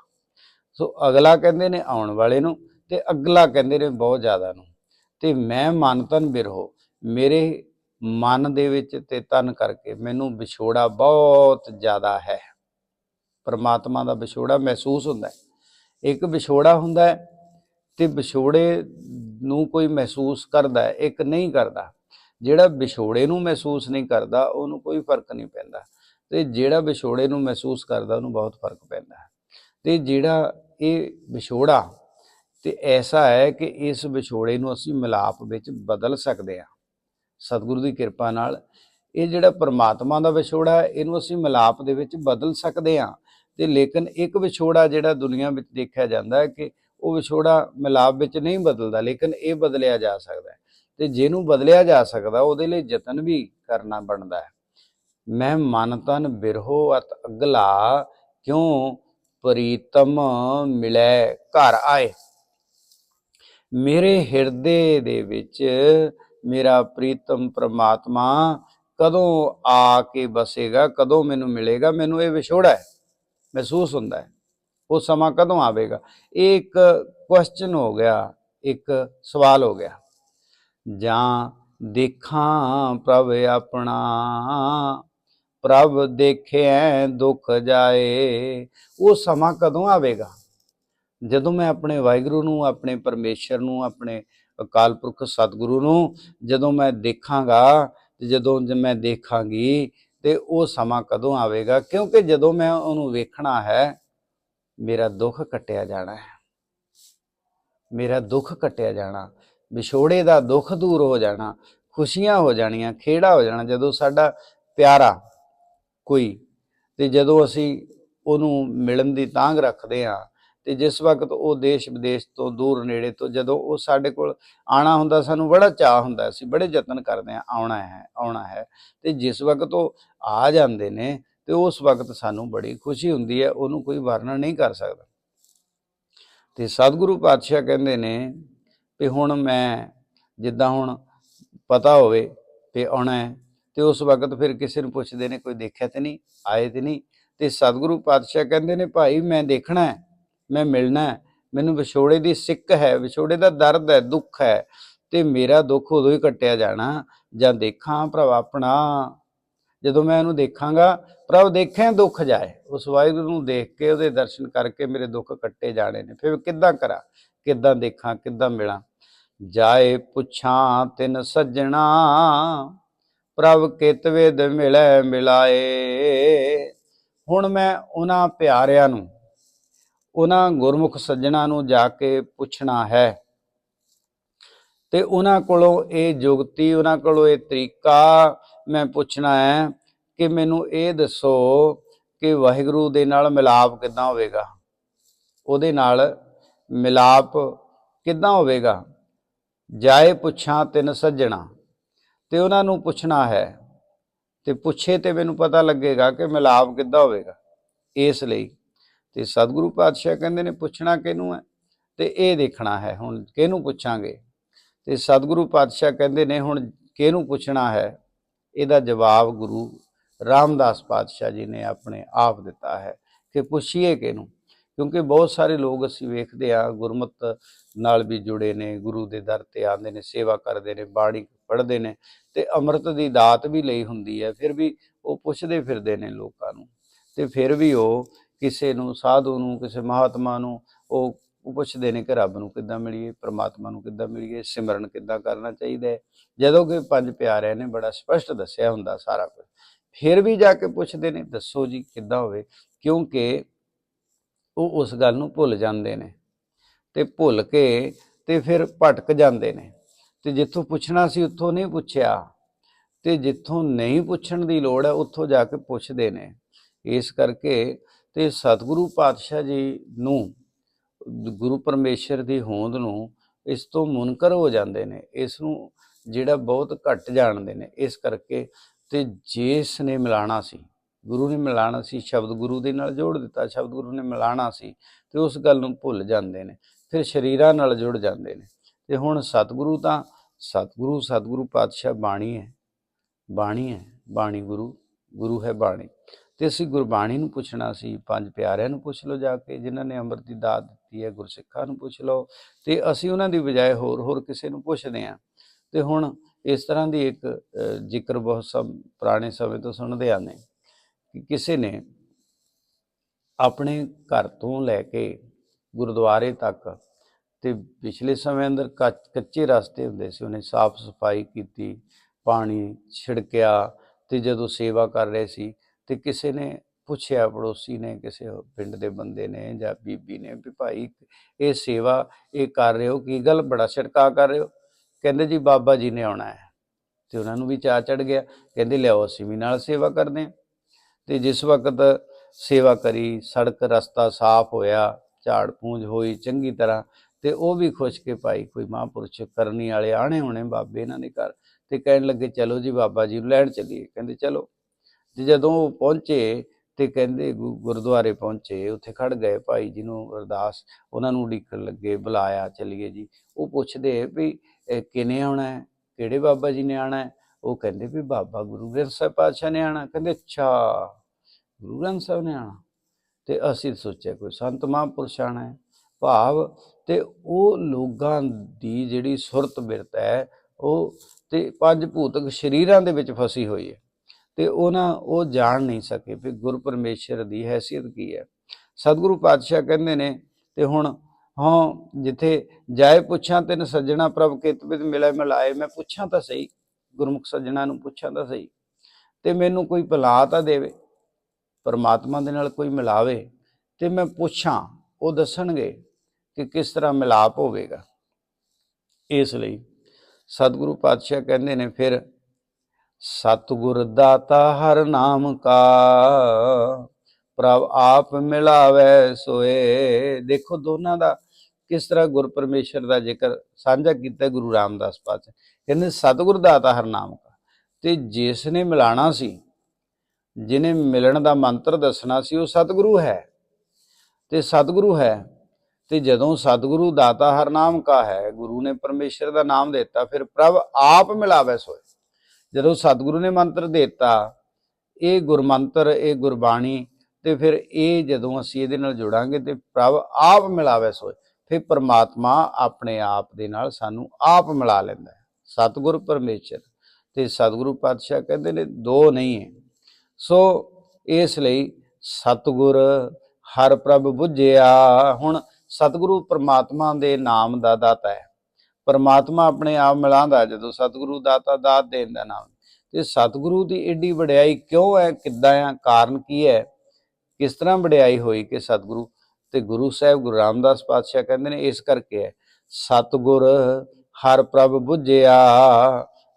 ਸੋ ਅਗਲਾ ਕਹਿੰਦੇ ਨੇ ਆਉਣ ਵਾਲੇ ਨੂੰ ਤੇ ਅਗਲਾ ਕਹਿੰਦੇ ਨੇ ਬਹੁਤ ਜ਼ਿਆਦਾ ਨੂੰ। ਤੇ ਮੈਂ ਮਨ ਤਨ ਬਿਰਹੋ, ਮੇਰੇ ਮਨ ਦੇ ਵਿੱਚ ਤੇ ਤਨ ਕਰਕੇ ਮੈਨੂੰ ਵਿਛੋੜਾ ਬਹੁਤ ਜ਼ਿਆਦਾ ਹੈ। ਪਰਮਾਤਮਾ ਦਾ ਵਿਛੋੜਾ ਮਹਿਸੂਸ ਹੁੰਦਾ ਹੈ। ਇੱਕ ਵਿਛੋੜਾ ਹੁੰਦਾ ਹੈ ਤੇ ਵਿਛੋੜੇ ਨੂੰ ਕੋਈ ਮਹਿਸੂਸ ਕਰਦਾ ਇੱਕ ਨਹੀਂ ਕਰਦਾ। ਜਿਹੜਾ ਵਿਛੋੜੇ ਨੂੰ ਮਹਿਸੂਸ ਨਹੀਂ ਕਰਦਾ, ਉਹਨੂੰ ਕੋਈ ਫ਼ਰਕ ਨਹੀਂ ਪੈਂਦਾ। ਤੇ ਜਿਹੜਾ ਵਿਛੋੜੇ ਨੂੰ ਮਹਿਸੂਸ ਕਰਦਾ, ਉਹਨੂੰ ਬਹੁਤ ਫ਼ਰਕ ਪੈਂਦਾ ਹੈ। ਤੇ ਜਿਹੜਾ ਇਹ ਵਿਛੋੜਾ, ਤੇ ਐਸਾ ਹੈ ਕਿ ਇਸ ਵਿਛੋੜੇ ਨੂੰ ਅਸੀਂ ਮਿਲਾਪ ਵਿੱਚ ਬਦਲ ਸਕਦੇ ਹਾਂ। ਸਤਿਗੁਰੂ ਦੀ ਕਿਰਪਾ ਨਾਲ ਇਹ ਜਿਹੜਾ ਪਰਮਾਤਮਾ ਦਾ ਵਿਛੋੜਾ ਇਹਨੂੰ ਅਸੀਂ ਮਿਲਾਪ ਦੇ ਵਿੱਚ ਬਦਲ ਸਕਦੇ ਹਾਂ। ਤੇ ਲੇਕਿਨ ਇੱਕ ਵਿਛੋੜਾ ਜਿਹੜਾ ਦੁਨੀਆ ਵਿੱਚ ਦੇਖਿਆ ਜਾਂਦਾ ਹੈ ਕਿ ਉਹ ਵਿਛੋੜਾ ਮਿਲਾਪ ਵਿੱਚ ਨਹੀਂ ਬਦਲਦਾ, ਲੇਕਿਨ ਇਹ ਬਦਲਿਆ ਜਾ ਸਕਦਾ ਹੈ ਤੇ ਜਿਹਨੂੰ ਬਦਲਿਆ ਜਾ ਸਕਦਾ, ਉਹਦੇ ਲਈ ਯਤਨ ਵੀ ਕਰਨਾ ਬਣਦਾ ਹੈ। ਮੈਂ ਮਨ ਤਨ ਬਿਰਹੋ ਅਤ ਅਗਲਾ, ਕਿਉਂ ਪ੍ਰੀਤਮ ਮਿਲੈ ਘਰ ਆਏ? ਮੇਰੇ ਹਿਰਦੇ ਦੇ ਵਿੱਚ ਮੇਰਾ ਪ੍ਰੀਤਮ ਪ੍ਰਮਾਤਮਾ ਕਦੋਂ ਆ ਕੇ ਬਸੇਗਾ, ਕਦੋਂ ਮੈਨੂੰ ਮਿਲੇਗਾ? ਮੈਨੂੰ ਇਹ ਵਿਛੋੜਾ ਹੈ। ਮਹਿਸੂਸ ਹੁੰਦਾ ਹੈ। ਉਹ ਸਮਾਂ ਕਦੋਂ ਆਵੇਗਾ? ਇਹ ਇੱਕ ਕੁਐਸਚਨ ਹੋ ਗਿਆ, ਇੱਕ ਸਵਾਲ ਹੋ ਗਿਆ। ਜਾਂ ਦੇਖਾਂ ਪ੍ਰਭ ਆਪਣਾ, ਪ੍ਰਭ ਦੇਖਿਐ ਦੁੱਖ ਜਾਏ, ਉਹ ਸਮਾਂ ਕਦੋਂ ਆਵੇਗਾ? ਜਦੋਂ ਮੈਂ ਆਪਣੇ ਵਾਹਿਗੁਰੂ ਨੂੰ, ਆਪਣੇ ਪਰਮੇਸ਼ਰ ਨੂੰ, ਆਪਣੇ ਅਕਾਲ ਪੁਰਖ ਸਤਿਗੁਰੂ ਨੂੰ ਜਦੋਂ ਮੈਂ ਦੇਖਾਂਗਾ ਤੇ ਜਦੋਂ ਜ- ਮੈਂ ਦੇਖਾਂਗੀ ਤੇ ਉਹ ਸਮਾਂ ਕਦੋਂ ਆਵੇਗਾ? ਕਿਉਂਕਿ ਜਦੋਂ ਮੈਂ ਉਹਨੂੰ ਵੇਖਣਾ ਹੈ, ਮੇਰਾ ਦੁੱਖ ਕੱਟਿਆ ਜਾਣਾ ਹੈ। ਮੇਰਾ ਦੁੱਖ ਕੱਟਿਆ ਜਾਣਾ, ਵਿਛੋੜੇ ਦਾ ਦੁੱਖ ਦੂਰ ਹੋ ਜਾਣਾ, ਖੁਸ਼ੀਆਂ ਹੋ ਜਾਣੀਆਂ, ਖੇੜਾ ਹੋ ਜਾਣਾ, ਜਦੋਂ ਸਾਡਾ ਪਿਆਰਾ ਕੋਈ, ਤੇ ਜਦੋਂ ਅਸੀਂ ਉਹਨੂੰ ਮਿਲਣ ਦੀ ਤਾਂਗ ਰੱਖਦੇ ਹਾਂ ਤੇ ਜਿਸ ਵਕਤ ਉਹ ਦੇਸ਼ ਵਿਦੇਸ਼ ਤੋਂ ਦੂਰ ਨੇੜੇ ਤੋਂ ਜਦੋਂ ਉਹ ਸਾਡੇ ਕੋਲ ਆਣਾ ਹੁੰਦਾ, ਸਾਨੂੰ ਬੜਾ ਚਾਹ ਹੁੰਦਾ ਅਸੀਂ ਬੜੇ ਯਤਨ ਕਰਦੇ ਹਾਂ, ਆਉਣਾ ਹੈ ਆਉਣਾ ਹੈ। ਤੇ ਜਿਸ ਵਕਤ ਉਹ ਆ ਜਾਂਦੇ ਨੇ ਤੇ ਉਸ ਵਕਤ ਸਾਨੂੰ ਬੜੀ ਖੁਸ਼ੀ ਹੁੰਦੀ ਹੈ, ਉਹਨੂੰ ਕੋਈ ਵਰਣਨ ਨਹੀਂ ਕਰ ਸਕਦਾ। ਤੇ ਸਤਿਗੁਰੂ ਪਾਤਸ਼ਾਹ ਕਹਿੰਦੇ ਨੇ ਵੀ ਹੁਣ ਮੈਂ ਜਿੱਦਾਂ ਹੁਣ ਪਤਾ ਹੋਵੇ ਤੇ ਆਉਣਾ ਹੈ, ਤੇ ਉਸ ਵਕਤ ਫਿਰ ਕਿਸੇ ਨੂੰ ਪੁੱਛਦੇ ਨੇ, ਕੋਈ ਦੇਖਿਆ ਤੇ ਨਹੀਂ, ਆਏ ਤੇ ਨਹੀਂ। ਤੇ ਸਤਿਗੁਰੂ ਪਾਤਸ਼ਾਹ ਕਹਿੰਦੇ ਨੇ, ਭਾਈ, ਮੈਂ ਦੇਖਣਾ ਹੈ ਮੈਂ ਮਿਲਣਾ ਹੈ। ਮੈਨੂੰ ਵਿਛੋੜੇ ਦੀ ਸਿੱਕ ਹੈ, ਵਿਛੋੜੇ ਦਾ ਦਰਦ ਹੈ, ਦੁੱਖ ਹੈ ਤੇ ਮੇਰਾ ਦੁੱਖ ਉਦੋਂ ਹੀ ਕੱਟਿਆ ਜਾਣਾ ਜਾਂ ਦੇਖਾਂ ਪ੍ਰਭ ਆਪਣਾ। ਜਦੋਂ ਮੈਂ ਉਹਨੂੰ ਦੇਖਾਂਗਾ ਪ੍ਰਭ ਦੇਖੇ ਦੁੱਖ ਜਾਏ। ਉਸ ਵਾਹਿਗੁਰੂ ਨੂੰ ਦੇਖ ਕੇ ਉਹਦੇ ਦਰਸ਼ਨ ਕਰਕੇ ਮੇਰੇ ਦੁੱਖ ਕੱਟੇ ਜਾਣੇ ਨੇ। ਫਿਰ ਕਿੱਦਾਂ ਕਰਾਂ? ਕਿੱਦਾਂ ਦੇਖਾਂ, ਕਿੱਦਾਂ ਮਿਲਾਂ? ਜਾਏ ਪੁੱਛਾਂ ਤਿਨ ਸੱਜਣਾ, ਪ੍ਰਭ ਕਿਤ ਵਿਦ ਮਿਲੈ ਮਿਲਾਏ। ਹੁਣ ਮੈਂ ਉਹਨਾਂ ਪਿਆਰਿਆਂ ਨੂੰ ਉਹਨਾਂ ਗੁਰਮੁਖ ਸੱਜਣਾ ਨੂੰ ਜਾ ਕੇ ਪੁੱਛਣਾ ਹੈ। ਤੇ ਉਹਨਾਂ ਕੋਲੋਂ ਇਹ ਜੁਗਤੀ, ਉਹਨਾਂ ਕੋਲੋਂ ਇਹ ਤਰੀਕਾ ਮੈਂ ਪੁੱਛਣਾ ਹੈ ਕਿ ਮੈਨੂੰ ਇਹ ਦੱਸੋ ਕਿ ਵਾਹਿਗੁਰੂ ਦੇ ਨਾਲ ਮਿਲਾਪ ਕਿੱਦਾਂ ਹੋਵੇਗਾ? ਉਹਦੇ ਨਾਲ ਮਿਲਾਪ ਕਿੱਦਾਂ ਹੋਵੇਗਾ? ਜਾਏ ਪੁੱਛਾਂ ਤਿੰਨ ਸੱਜਣਾ। ਤੇ ਉਹਨਾਂ ਨੂੰ ਪੁੱਛਣਾ ਹੈ। ਤੇ ਪੁੱਛੇ ਤੇ ਮੈਨੂੰ ਪਤਾ ਲੱਗੇਗਾ ਕਿ ਮਿਲਾਪ ਕਿੱਦਾਂ ਹੋਵੇਗਾ। ਇਸ ਲਈ ਤੇ ਸਤਿਗੁਰੂ ਪਾਤਸ਼ਾਹ ਕਹਿੰਦੇ ਨੇ, ਪੁੱਛਣਾ ਕਿਹਨੂੰ ਹੈ? ਤੇ ਇਹ ਦੇਖਣਾ ਹੈ, ਹੁਣ ਕਿਹਨੂੰ ਪੁੱਛਾਂਗੇ? ਤੇ ਸਤਿਗੁਰੂ ਪਾਤਸ਼ਾਹ ਕਹਿੰਦੇ ਨੇ, ਹੁਣ ਕਿਹਨੂੰ ਪੁੱਛਣਾ ਹੈ? ਇਹਦਾ ਜਵਾਬ ਗੁਰੂ ਰਾਮਦਾਸ ਪਾਤਸ਼ਾਹ ਜੀ ਨੇ ਆਪਣੇ ਆਪ ਦਿੱਤਾ ਹੈ ਕਿ ਪੁੱਛੀਏ ਕਿਹਨੂੰ? ਕਿਉਂਕਿ ਬਹੁਤ ਸਾਰੇ ਲੋਕ ਅਸੀਂ ਵੇਖਦੇ ਆ, ਗੁਰਮਤ ਨਾਲ ਵੀ ਜੁੜੇ ਨੇ, ਗੁਰੂ ਦੇ ਦਰ ਤੇ ਆਉਂਦੇ ਨੇ, ਸੇਵਾ ਕਰਦੇ ਨੇ, ਬਾਣੀ ਪੜ੍ਹਦੇ ਨੇ, ਤੇ ਅੰਮ੍ਰਿਤ ਦੀ ਦਾਤ ਵੀ ਲਈ ਹੁੰਦੀ ਹੈ, ਫਿਰ ਵੀ ਉਹ ਪੁੱਛਦੇ ਫਿਰਦੇ ਨੇ ਲੋਕਾਂ ਨੂੰ। ਤੇ ਫਿਰ ਵੀ ਉਹ ਕਿਸੇ ਨੂੰ, ਸਾਧੂ ਨੂੰ, ਕਿਸੇ ਮਹਾਤਮਾ ਨੂੰ ਉਹ ਪੁੱਛਦੇ ਨੇ ਕਿ ਰੱਬ ਨੂੰ ਕਿੱਦਾਂ ਮਿਲੀਏ, ਪ੍ਰਮਾਤਮਾ ਨੂੰ ਕਿੱਦਾਂ ਮਿਲੀਏ, ਸਿਮਰਨ ਕਿੱਦਾਂ ਕਰਨਾ ਚਾਹੀਦਾ ਹੈ। ਜਦੋਂ ਕਿ ਪੰਜ ਪਿਆਰਿਆਂ ਨੇ ਬੜਾ ਸਪਸ਼ਟ ਦੱਸਿਆ ਹੁੰਦਾ ਸਾਰਾ ਕੁਝ। ਫਿਰ ਵੀ ਜਾ ਕੇ ਪੁੱਛਦੇ ਨੇ, ਦੱਸੋ ਜੀ ਕਿੱਦਾਂ ਹੋਵੇ? ਕਿਉਂਕਿ ਉਹ ਉਸ ਗੱਲ ਨੂੰ ਭੁੱਲ ਜਾਂਦੇ ਨੇ। ਤੇ ਭੁੱਲ ਕੇ ਤੇ ਫਿਰ ਭਟਕ ਜਾਂਦੇ ਨੇ। ਤੇ ਜਿੱਥੋਂ ਪੁੱਛਣਾ ਸੀ, ਉੱਥੋਂ ਨਹੀਂ ਪੁੱਛਿਆ। ਤੇ ਜਿੱਥੋਂ ਨਹੀਂ ਪੁੱਛਣ ਦੀ ਲੋੜ ਹੈ, ਉੱਥੋਂ ਜਾ ਕੇ ਪੁੱਛਦੇ ਨੇ। ਇਸ ਕਰਕੇ ਤੇ ਸਤਿਗੁਰੂ ਪਾਤਸ਼ਾਹ ਜੀ ਨੂੰ, ਗੁਰੂ ਪਰਮੇਸ਼ਰ ਦੀ ਹੋਂਦ ਨੂੰ ਇਸ ਤੋਂ ਮੁਨਕਰ ਹੋ ਜਾਂਦੇ ਨੇ, ਇਸ ਨੂੰ ਜਿਹੜਾ ਬਹੁਤ ਘੱਟ ਜਾਣਦੇ ਨੇ, ਇਸ ਕਰਕੇ ਤੇ ਜਿਸ ਨੇ ਮਿਲਾਣਾ ਸੀ, ਗੁਰੂ ਨੇ ਮਿਲਾਣਾ ਸੀ, ਸ਼ਬਦ ਗੁਰੂ ਦੇ ਨਾਲ ਜੋੜ ਦਿੱਤਾ, ਸ਼ਬਦ ਗੁਰੂ ਨੇ ਮਿਲਾਣਾ ਸੀ, ਤੇ ਉਸ ਗੱਲ ਨੂੰ ਭੁੱਲ ਜਾਂਦੇ ਨੇ, ਫਿਰ ਸ਼ਰੀਰਾਂ ਨਾਲ ਜੁੜ ਜਾਂਦੇ ਨੇ, ਤੇ ਹੁਣ ਸਤਿਗੁਰੂ ਤਾਂ ਸਤਿਗੁਰੂ ਸਤਿਗੁਰੂ ਪਾਤਸ਼ਾਹ ਬਾਣੀ ਹੈ ਬਾਣੀ ਹੈ, ਬਾਣੀ ਗੁਰੂ ਗੁਰੂ ਹੈ ਬਾਣੀ। ਤੇ ਅਸੀਂ ਗੁਰਬਾਣੀ ਨੂੰ ਪੁੱਛਣਾ ਸੀ, ਪੰਜ ਪਿਆਰਿਆਂ ਨੂੰ ਪੁੱਛ ਲਓ ਜਾ ਕੇ, ਜਿਨ੍ਹਾਂ ਨੇ ਅੰਮ੍ਰਿਤ ਦੀ ਦਾਤ ਦਿੱਤੀ ਹੈ, ਗੁਰਸਿੱਖਾਂ ਨੂੰ ਪੁੱਛ ਲਓ, ਤੇ ਅਸੀਂ ਉਹਨਾਂ ਦੀ ਬਜਾਏ ਹੋਰ ਹੋਰ ਕਿਸੇ ਨੂੰ ਪੁੱਛਦੇ ਹਾਂ। ਤੇ ਹੁਣ ਇਸ ਤਰ੍ਹਾਂ ਦੀ ਇੱਕ ਜ਼ਿਕਰ ਬਹੁਤ ਸਮ, ਪੁਰਾਣੇ ਸਮੇਂ ਤੋਂ ਸੁਣਦੇ ਆਨੇ ਕਿ ਕਿਸੇ ਨੇ ਆਪਣੇ ਘਰ ਤੋਂ ਲੈ ਕੇ ਗੁਰਦੁਆਰੇ ਤੱਕ ਤੇ ਪਿਛਲੇ ਸਮੇਂ ਅੰਦਰ ਕੱਚ- ਕੱਚੇ ਰਸਤੇ ਹੁੰਦੇ ਸੀ, ਉਹਨੇ ਸਾਫ਼ ਸਫ਼ਾਈ ਕੀਤੀ, ਪਾਣੀ ਛਿੜਕਿਆ ਤੇ ਜਦੋਂ ਸੇਵਾ ਕਰ ਰਹੇ ਸੀ ਤੇ ਕਿਸੇ ਨੇ ਪੁੱਛਿਆ ਪੜੋਸੀ ਨੇ, ਕਿਸੇ ਪਿੰਡ ਦੇ ਬੰਦੇ ਨੇ ਜਾਂ ਬੀਬੀ ਨੇ ਵੀ ਭਾਈ ਇਹ ਸੇਵਾ, ਇਹ ਕਰ ਰਹੇ ਹੋ, ਕੀ ਗੱਲ? ਬੜਾ ਛਿੜਕਾ ਕਰ ਰਹੇ ਹੋ। ਕਹਿੰਦੇ ਜੀ ਬਾਬਾ ਜੀ ਨੇ ਆਉਣਾ ਹੈ। ਤੇ ਉਹਨਾਂ ਨੂੰ ਵੀ ਚਾਅ ਚੜ ਗਿਆ। ਕਹਿੰਦੇ ਲਿਆਓ, ਅਸੀਂ ਵੀ ਨਾਲ ਸੇਵਾ ਕਰਦੇ ਹਾਂ। ਤੇ ਜਿਸ ਵਕਤ ਸੇਵਾ ਕਰੀ, ਸੜਕ ਰਸਤਾ ਸਾਫ਼ ਹੋਇਆ, ਝਾੜ ਪੂੰਝ ਹੋਈ ਚੰਗੀ ਤਰ੍ਹਾਂ, ਤੇ ਉਹ ਵੀ ਖੁਸ਼ ਕੇ ਭਾਈ ਕੋਈ ਮਹਾਂਪੁਰਸ਼ ਕਰਨੀ ਵਾਲੇ ਆਣੇ ਹੋਣੇ ਬਾਬੇ ਇਹਨਾਂ ਦੇ ਘਰ। ਤੇ ਕਹਿਣ ਲੱਗੇ, ਚਲੋ ਜੀ ਬਾਬਾ ਜੀ ਨੂੰ ਲੈਣ ਚੱਲੀਏ। ਕਹਿੰਦੇ, ਚਲੋ। ਤੇ ਜਦੋਂ ਉਹ ਪਹੁੰਚੇ ਤੇ ਕਹਿੰਦੇ ਗੁ- ਗੁਰਦੁਆਰੇ ਪਹੁੰਚੇ, ਉੱਥੇ ਖੜ ਗਏ ਭਾਈ ਜੀ ਨੂੰ ਅਰਦਾਸ, ਉਹਨਾਂ ਨੂੰ ਉਡੀਕਣ ਲੱਗੇ, ਬੁਲਾਇਆ, ਚੱਲੀਏ ਜੀ। ਉਹ ਪੁੱਛਦੇ ਵੀ ਇਹ ਕਿਨੇ ਆਉਣਾ ਹੈ? ਕਿਹੜੇ ਬਾਬਾ ਜੀ ਨੇ ਆਣਾ ਹੈ? ਉਹ ਕਹਿੰਦੇ ਵੀ ਬਾਬਾ ਗੁਰੂ ਗ੍ਰੰਥ ਸਾਹਿਬ ਪਾਤਸ਼ਾਹ ਨੇ ਆਣਾ ਕਹਿੰਦੇ, ਅੱਛਾ, ਗੁਰੂ ਗ੍ਰੰਥ ਸਾਹਿਬ ਨੇ ਆਣਾ ਤੇ ਅਸੀਂ ਸੋਚਿਆ, ਕੋਈ ਸੰਤ ਮਹਾਂਪੁਰਸ਼ ਆਣਾ ਹੈ? ਭਾਵ ਤੇ ਉਹ ਲੋਕਾਂ ਦੀ ਜਿਹੜੀ ਸੁਰਤ ਬਿਰਤ ਹੈ, ਉਹ ਤੇ ਪੰਜ ਭੂਤਕ ਸ਼ਰੀਰਾਂ ਦੇ ਵਿੱਚ ਫਸੀ ਹੋਈ ਹੈ। ਤੇ ਨਾ ਉਹ ਜਾਣ ਨਹੀਂ ਸਕੇ ਵੀ ਗੁਰ ਪਰਮੇਸ਼ਰ ਦੀ ਹੈਸੀਅਤ ਕੀ ਹੈ। ਸਤਿਗੁਰੂ ਪਾਤਸ਼ਾਹ ਕਹਿੰਦੇ ਨੇ, ਤੇ ਹੁਣ ਹਾਂ, ਜਿੱਥੇ ਜਾਏ ਪੁੱਛਾਂ ਤੈਨ ਸੱਜਣਾ ਪ੍ਰਭ ਕਿਤ ਮਿਲੇ ਮਿਲਾਏ। ਮੈਂ ਪੁੱਛਾਂ ਤਾਂ ਸਹੀ, ਗੁਰਮੁਖ ਸੱਜਣਾ ਨੂੰ ਪੁੱਛਾਂ ਤਾਂ ਸਹੀ। ਤੇ ਮੈਨੂੰ ਕੋਈ ਭੁਲਾ ਤਾਂ ਦੇਵੇ, ਪਰਮਾਤਮਾ ਦੇ ਨਾਲ ਕੋਈ ਮਿਲਾਵੇ, ਤੇ ਮੈਂ ਪੁੱਛਾਂ, ਉਹ ਦੱਸਣਗੇ ਕਿ ਕਿਸ ਤਰ੍ਹਾਂ ਮਿਲਾਪ ਹੋਵੇਗਾ। ਇਸ ਲਈ ਸਤਿਗੁਰੂ ਪਾਤਸ਼ਾਹ ਕਹਿੰਦੇ ਨੇ, ਫਿਰ ਸਤਿਗੁਰ ਦਾਤਾ ਹਰ ਨਾਮ ਕਾ, ਪ੍ਰਭ ਆਪ ਮਿਲਾਵੇ ਸੋਏ। ਦੇਖੋ ਦੋਨਾਂ ਦਾ ਕਿਸ ਤਰ੍ਹਾਂ ਗੁਰ ਪਰਮੇਸ਼ਰ ਦਾ ਜ਼ਿਕਰ ਸਾਂਝਾ ਕੀਤਾ ਗੁਰੂ ਰਾਮਦਾਸ ਪਾਤਸ਼ਾਹ, ਕਹਿੰਦੇ ਸਤਿਗੁਰ ਦਾਤਾ ਹਰ ਨਾਮ ਕਾ। ਤੇ ਜਿਸ ਨੇ ਮਿਲਾਣਾ ਸੀ ਜਿਨੇ ਮਿਲਣ ਦਾ ਮੰਤਰ ਦੱਸਣਾ ਸੀ, ਉਹ ਸਤਿਗੁਰੂ ਹੈ। ਤੇ ਸਤਿਗੁਰੂ ਹੈ, ਤੇ ਜਦੋਂ ਸਤਿਗੁਰੂ ਦਾਤਾ ਹਰ ਨਾਮ ਕਾ ਹੈ, ਗੁਰੂ ਨੇ ਪਰਮੇਸ਼ਰ ਦਾ ਨਾਮ ਦਿੱਤਾ, ਫਿਰ ਪ੍ਰਭ ਆਪ ਮਿਲਾਵੇ ਸੋਏ। ਜਦੋਂ ਸਤਿਗੁਰੂ ਨੇ ਮੰਤਰ ਦਿੱਤਾ, ਇਹ ਗੁਰਮੰਤਰ, ਇਹ ਗੁਰਬਾਣੀ ਤੇ ਫਿਰ ਇਹ ਜਦੋਂ ਅਸੀਂ ਇਹਦੇ ਨਾਲ ਜੁੜਾਂਗੇ ਤੇ ਪ੍ਰਭ ਆਪ ਮਿਲਾਵੇ ਸੋਏ ਫਿਰ ਪਰਮਾਤਮਾ ਆਪਣੇ ਆਪ ਦੇ ਨਾਲ ਸਾਨੂੰ ਆਪ ਮਿਲਾ ਲੈਂਦਾ ਹੈ। ਸਤਿਗੁਰ ਪਰਮੇਸ਼ਰ ਤੇ ਸਤਿਗੁਰੂ ਪਾਤਸ਼ਾਹ ਕਹਿੰਦੇ ਨੇ, ਦੋ ਨਹੀਂ ਹੈ। ਸੋ ਇਸ ਲਈ ਸਤਿਗੁਰ ਹਰ ਪ੍ਰਭ ਬੁੱਝਿਆ, ਹੁਣ ਸਤਿਗੁਰੂ ਪਰਮਾਤਮਾ ਦੇ ਨਾਮ ਦਾ ਦਾਤਾ ਹੈ। ਪਰਮਾਤਮਾ ਆਪਣੇ ਆਪ ਮਿਲਾਉਂਦਾ ਜਦੋਂ ਸਤਿਗੁਰੂ ਦਾਤਾ ਦਾਤ ਦੇਣ ਦਾ ਨਾਮ। ਤੇ ਸਤਿਗੁਰੂ ਦੀ ਏਡੀ ਵਡਿਆਈ ਕਿਉਂ ਹੈ? ਕਿੱਦਾਂ ਆ? ਕਾਰਨ ਕੀ ਹੈ? ਕਿਸ ਤਰ੍ਹਾਂ ਵਡਿਆਈ ਹੋਈ ਕਿ ਸਤਿਗੁਰੂ? ਤੇ ਗੁਰੂ ਸਾਹਿਬ, ਗੁਰੂ ਰਾਮਦਾਸ ਪਾਤਸ਼ਾਹ ਕਹਿੰਦੇ ਨੇ ਇਸ ਕਰਕੇ ਹੈ, ਸਤਿਗੁਰ ਹਰ ਪ੍ਰਭ ਬੁੱਝਿਆ,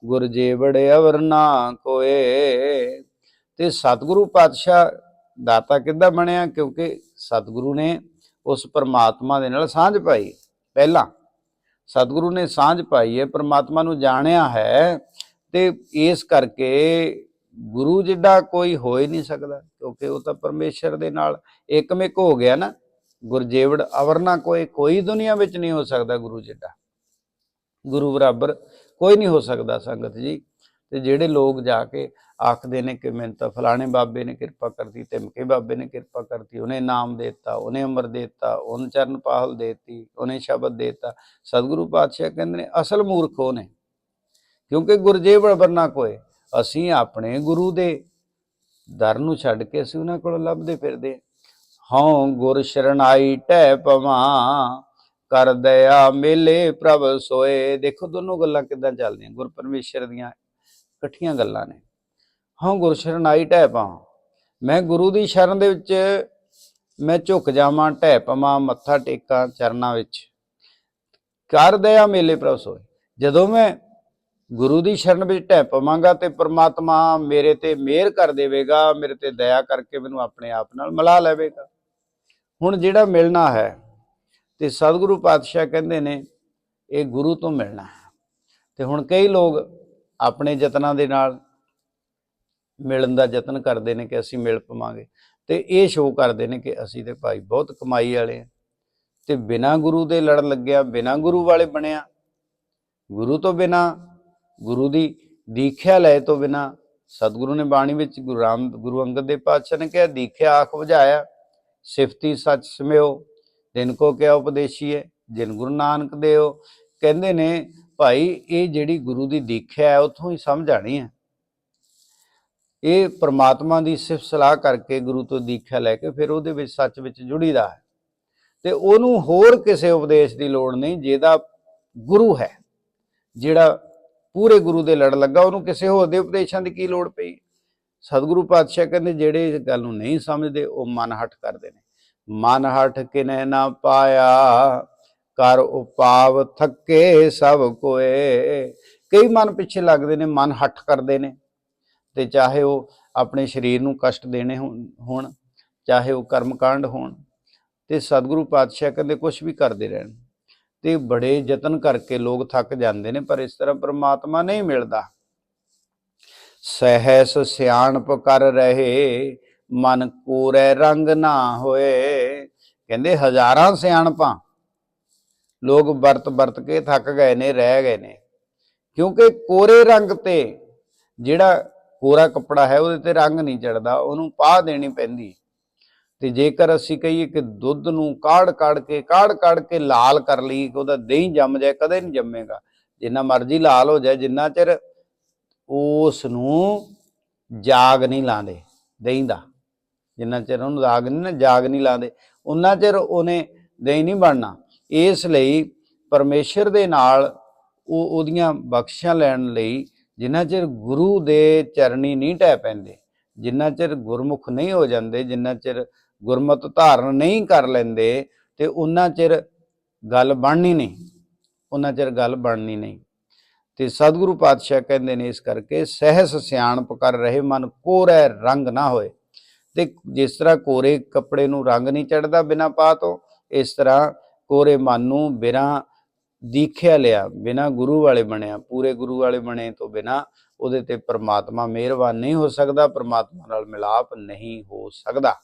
ਗੁਰ ਜੇ ਬੜੇ ਅਵਰ ਨਾ ਕੋਏ। ਤੇ ਸਤਿਗੁਰੂ ਪਾਤਸ਼ਾਹ ਦਾਤਾ ਕਿੱਦਾਂ ਬਣਿਆ? ਕਿਉਂਕਿ ਸਤਿਗੁਰੂ ਨੇ ਉਸ ਪਰਮਾਤਮਾ ਦੇ ਨਾਲ ਸਾਂਝ ਪਾਈ ਪਹਿਲਾਂ। ਸਤਿਗੁਰੂ ਨੇ ਸਾਂਝ ਪਾਈ ਹੈ, ਪ੍ਰਮਾਤਮਾ ਨੂੰ ਜਾਣਿਆ ਹੈ ਤੇ ਇਸ ਕਰਕੇ ਗੁਰੂ ਜਿੱਡਾ ਕੋਈ ਹੋ ਹੀ ਨਹੀਂ ਸਕਦਾ, ਕਿਉਂਕਿ ਉਹ ਤਾਂ ਪਰਮੇਸ਼ਰ ਦੇ ਨਾਲ ਇੱਕਮਿਕ ਹੋ ਗਿਆ ਨਾ। ਗੁਰਜੇਵੜ ਅਵਰਨਾ ਕੋਈ ਕੋਈ ਦੁਨੀਆ ਵਿੱਚ ਨਹੀਂ ਹੋ ਸਕਦਾ ਗੁਰੂ ਜਿੱਡਾ। ਗੁਰੂ ਬਰਾਬਰ ਕੋਈ ਨਹੀਂ ਹੋ ਸਕਦਾ ਸੰਗਤ ਜੀ। ਤੇ ਜਿਹੜੇ ਲੋਕ ਜਾ ਕੇ ਆਖਦੇ ਨੇ ਕਿ ਮੈਨੂੰ ਤਾਂ ਫਲਾਣੇ ਬਾਬੇ ਨੇ ਕਿਰਪਾ ਕਰਤੀ, ਧਿਮਕੇ ਬਾਬੇ ਨੇ ਕਿਰਪਾ ਕਰਤੀ, ਉਹਨੇ ਨਾਮ ਦੇਤਾ, ਉਹਨੇ ਅਮਰ ਦੇਤਾ, ਉਹਨ ਚਰਨ ਪਾਹਲ ਦੇਤੀ, ਉਹਨੇ ਸ਼ਬਦ ਦੇਤਾ, ਸਤਿਗੁਰੂ ਪਾਤਸ਼ਾਹ ਕਹਿੰਦੇ ਨੇ ਅਸਲ ਮੂਰਖ ਉਹ ਨੇ। ਕਿਉਂਕਿ ਗੁਰਜੀਵ ਬਰਾਬਰ ਕੋਏ, ਅਸੀਂ ਆਪਣੇ ਗੁਰੂ ਦੇ ਦਰ ਨੂੰ ਛੱਡ ਕੇ ਅਸੀਂ ਉਹਨਾਂ ਕੋਲ ਲੱਭਦੇ ਫਿਰਦੇ ਹਉ ਗੁਰ ਸ਼ਰਣਾਈ ਟਹਿ ਪਵਾਂ, ਕਰ ਦਇਆ ਮੇਲੇ ਪ੍ਰਭ ਸੋਏ। ਦੇਖੋ ਦੋਨੋਂ ਗੱਲਾਂ ਕਿੱਦਾਂ ਚੱਲਦੀਆਂ, ਗੁਰ ਪਰਮੇਸ਼ਰ ਦੀਆਂ ਇਕੱਠੀਆਂ ਗੱਲਾਂ ਨੇ। ਹਉ ਗੁਰ ਸ਼ਰਣਾਈ ਟਹਿ ਪਵਾਂ। ਮੈਂ ਗੁਰੂ ਦੀ ਸ਼ਰਨ ਦੇ ਵਿੱਚ ਮੈਂ ਝੁਕ ਜਾਵਾਂ ਟਹਿ ਪਵਾਂ ਮੱਥਾ ਟੇਕਾਂ ਚਰਨਾਂ ਵਿੱਚ। ਕਰ ਦਇਆ ਮੇਲੇ ਪ੍ਰਭ ਸੋਏ। ਜਦੋਂ ਮੈਂ ਗੁਰੂ ਦੀ ਸ਼ਰਨ ਵਿੱਚ ਢਹਿ ਪਵਾਂਗਾ ਤੇ ਪ੍ਰਮਾਤਮਾ ਮੇਰੇ ਤੇ ਮਿਹਰ ਕਰ ਦੇਵੇਗਾ, ਮੇਰੇ ਤੇ ਦਇਆ ਕਰਕੇ ਮੈਨੂੰ ਆਪਣੇ ਆਪ ਨਾਲ ਮਿਲਾ ਲਵੇਗਾ। ਹੁਣ ਜਿਹੜਾ ਮਿਲਣਾ ਹੈ ਤੇ ਸਤਿਗੁਰੂ ਪਾਤਸ਼ਾਹ ਕਹਿੰਦੇ ਨੇ, ਇਹ ਗੁਰੂ ਤੋਂ ਮਿਲਣਾ ਹੈ। ਤੇ ਹੁਣ ਕਈ ਲੋਕ ਆਪਣੇ ਯਤਨਾਂ ਦੇ ਨਾਲ ਮਿਲਣ ਦਾ ਯਤਨ ਕਰਦੇ ਨੇ ਕਿ ਅਸੀਂ ਮਿਲ ਪਵਾਂਗੇ। ਤੇ ਇਹ ਸ਼ੋਅ ਕਰਦੇ ਨੇ ਕਿ ਅਸੀਂ ਤੇ ਭਾਈ ਬਹੁਤ ਕਮਾਈ ਵਾਲੇ ਆ। ਤੇ ਬਿਨਾ ਗੁਰੂ ਦੇ ਲੜ ਲੱਗਿਆ, ਬਿਨਾ ਗੁਰੂ ਵਾਲੇ ਬਣਿਆ। ਗੁਰੂ ਤੋਂ ਬਿਨਾ, ਗੁਰੂ ਦੀ ਦੀਖਿਆ ਲੈ ਤੋਂ ਬਿਨਾ ਸਤਿਗੁਰੂ ਨੇ ਬਾਣੀ ਵਿੱਚ ਗੁਰੂ ਰਾਮ, ਗੁਰੂ ਅੰਗਦ ਦੇਵ ਪਾਤਸ਼ਾਹ ਨੇ ਕਿਹਾ, ਦੀਖਿਆ ਆਖ ਬੁਝਾਇਆ, ਸਿਫਤੀ ਸੱਚ ਸਮਿਓ ਦਿਨ ਕੋ ਕਿਆ ਉਪਦੇਸ਼ੀਏ ਜਿਨ ਗੁਰੂ ਨਾਨਕ ਦੇਓ। ਕਹਿੰਦੇ ਨੇ ਭਾਈ, ਇਹ ਜਿਹੜੀ ਗੁਰੂ ਦੀ ਦੀਖਿਆ ਹੈ, ਉੱਥੋਂ ਹੀ ਸਮਝ ਆਣੀ ਹੈ। ਇਹ ਪ੍ਰਮਾਤਮਾ ਦੀ ਸਿਫਤ ਸਲਾਹ ਕਰਕੇ ਗੁਰੂ ਤੋਂ ਦੀਖਿਆ ਲੈ ਕੇ ਫਿਰ ਉਹਦੇ ਵਿੱਚ ਸੱਚ ਵਿੱਚ ਜੁੜੀਦਾ ਹੈ। ਤੇ ਉਹਨੂੰ ਹੋਰ ਕਿਸੇ ਉਪਦੇਸ਼ ਦੀ ਲੋੜ ਨਹੀਂ, ਜਿਹਦਾ ਗੁਰੂ ਹੈ। ਜਿਹੜਾ ਪੂਰੇ ਗੁਰੂ ਦੇ ਲੜ ਲੱਗਾ, ਉਹਨੂੰ ਕਿਸੇ ਹੋਰ ਦੇ ਉਪਦੇਸ਼ਾਂ ਦੀ ਕੀ ਲੋੜ ਪਈ? ਸਤਿਗੁਰੂ ਪਾਤਸ਼ਾਹ ਕਹਿੰਦੇ, ਜਿਹੜੇ ਇਸ ਗੱਲ ਨੂੰ ਨਹੀਂ ਸਮਝਦੇ, ਉਹ ਮਨ ਹਟ ਕਰਦੇ ਨੇ। ਮਨ ਹਟ ਕਿਨੈ ਨਾ ਪਾਇਆ ਕਰ ਉਪਾਵ ਥੱਕੇ ਸਭ ਕੋਏ। ਕਈ ਮਨ ਪਿੱਛੇ ਲੱਗਦੇ ਨੇ, ਮਨ ਹਟ ਕਰਦੇ ਨੇ ਤੇ ਚਾਹੇ ਉਹ ਆਪਣੇ ਸਰੀਰ ਨੂੰ ਕਸ਼ਟ ਦੇਣੇ ਹੋਣ, ਚਾਹੇ ਉਹ ਕਰਮਕਾਂਡ ਹੋਣ ਤੇ ਸਤਿਗੁਰੂ ਪਾਤਸ਼ਾਹ ਕਹਿੰਦੇ ਕੁਝ ਵੀ ਕਰਦੇ ਰਹਿਣ। ਤੇ ਬੜੇ ਯਤਨ ਕਰਕੇ ਲੋਕ ਥੱਕ ਜਾਂਦੇ ਨੇ, ਪਰ ਇਸ ਤਰ੍ਹਾਂ ਪ੍ਰਮਾਤਮਾ ਨਹੀਂ ਮਿਲਦਾ। ਸਹਿਸ ਸਿਆਣਪ ਕਰ ਰਹੇ, ਮਨ ਕੋਰੇ ਰੰਗ ਨਾ ਹੋਏ। ਕਹਿੰਦੇ ਹਜ਼ਾਰਾਂ ਸਿਆਣਪਾਂ ਲੋਕ ਵਰਤ ਵਰਤ ਕੇ ਥੱਕ ਗਏ ਨੇ, ਰਹਿ ਗਏ ਨੇ। ਕਿਉਂਕਿ ਕੋਰੇ ਰੰਗ ਤੇ ਜਿਹੜਾ ਕੋਰਾ ਕੱਪੜਾ ਹੈ, ਉਹਦੇ ਤੇ ਰੰਗ ਨਹੀਂ ਚੜਦਾ, ਉਹਨੂੰ ਪਾ ਦੇਣੀ ਪੈਂਦੀ। ਤੇ ਜੇਕਰ ਅਸੀਂ ਕਹੀਏ ਕਿ ਦੁੱਧ ਨੂੰ ਕਾੜ ਕਾੜ ਕੇ, ਕਾੜ ਕਾੜ ਕੇ ਲਾਲ ਕਰ ਲਈ ਕਿ ਉਹਦਾ ਦਹੀਂ ਜੰਮ ਜਾਏ, ਕਦੇ ਨਹੀਂ ਜੰਮੇਗਾ। ਜਿੰਨਾ ਮਰਜ਼ੀ ਲਾਲ ਹੋ ਜਾਏ, ਜਿੰਨਾ ਚਿਰ ਉਸ ਨੂੰ ਜਾਗ ਨਹੀਂ ਲਾਉਂਦੇ ਦਹੀਂ ਦਾ। ਜਿੰਨਾ ਚਿਰ ਉਹਨੂੰ ਜਾਗ ਨਹੀਂ ਨਾ, ਜਾਗ ਨਹੀਂ ਲਾਉਂਦੇ ਉਹਨਾਂ ਚਿਰ ਉਹਨੇ ਦਹੀਂ ਨਹੀਂ ਬਣਨਾ। ਇਸ ਲਈ ਪਰਮੇਸ਼ਰ ਦੇ ਨਾਲ ਉਹ ਉਹਦੀਆਂ ਬਖਸ਼ਾਂ ਲੈਣ ਲਈ ਜਿੰਨਾ ਚਿਰ ਗੁਰੂ ਦੇ ਚਰਨੀ ਨਹੀਂ ਟਹਿ ਪੈਂਦੇ, ਜਿੰਨਾ ਚਿਰ ਗੁਰਮੁਖ ਨਹੀਂ ਹੋ ਜਾਂਦੇ, ਜਿੰਨਾ ਚਿਰ ਗੁਰਮਤ ਧਾਰਨ ਨਹੀਂ ਕਰ ਲੈਂਦੇ ਤੇ ਉਹਨਾਂ ਚਿਰ ਗੱਲ ਬਣਨੀ ਨਹੀਂ, ਉਹਨਾਂ ਚਿਰ ਗੱਲ ਬਣਨੀ ਨਹੀਂ। ਤੇ ਸਤਿਗੁਰੂ ਪਾਤਸ਼ਾਹ ਕਹਿੰਦੇ ਨੇ ਇਸ ਕਰਕੇ ਸਹਿਸ ਸਿਆਣਪ ਕਰ ਰਹੇ ਮਨ ਕੋਰੇ ਰੰਗ ਨਾ ਹੋਏ। ਤੇ ਜਿਸ ਤਰ੍ਹਾਂ ਕੋਰੇ ਕੱਪੜੇ ਨੂੰ ਰੰਗ ਨਹੀਂ ਚੜਦਾ ਬਿਨਾ ਪਾ ਤੋਂ ਇਸ ਤਰ੍ਹਾਂ ਕੋਰੇ ਮਨ ਨੂੰ ਬਿਨਾ ਦੀਖਿਆ ਲਿਆ, ਬਿਨਾ ਗੁਰੂ ਵਾਲੇ ਬਣਿਆ, ਪੂਰੇ ਗੁਰੂ ਵਾਲੇ ਬਣੇ ਤੋਂ ਬਿਨਾ ਉਹਦੇ ਤੇ ਪ੍ਰਮਾਤਮਾ ਮਿਹਰਬਾਨ ਨਹੀਂ ਹੋ ਸਕਦਾ, ਪ੍ਰਮਾਤਮਾ ਨਾਲ ਮਿਲਾਪ ਨਹੀਂ ਹੋ ਸਕਦਾ।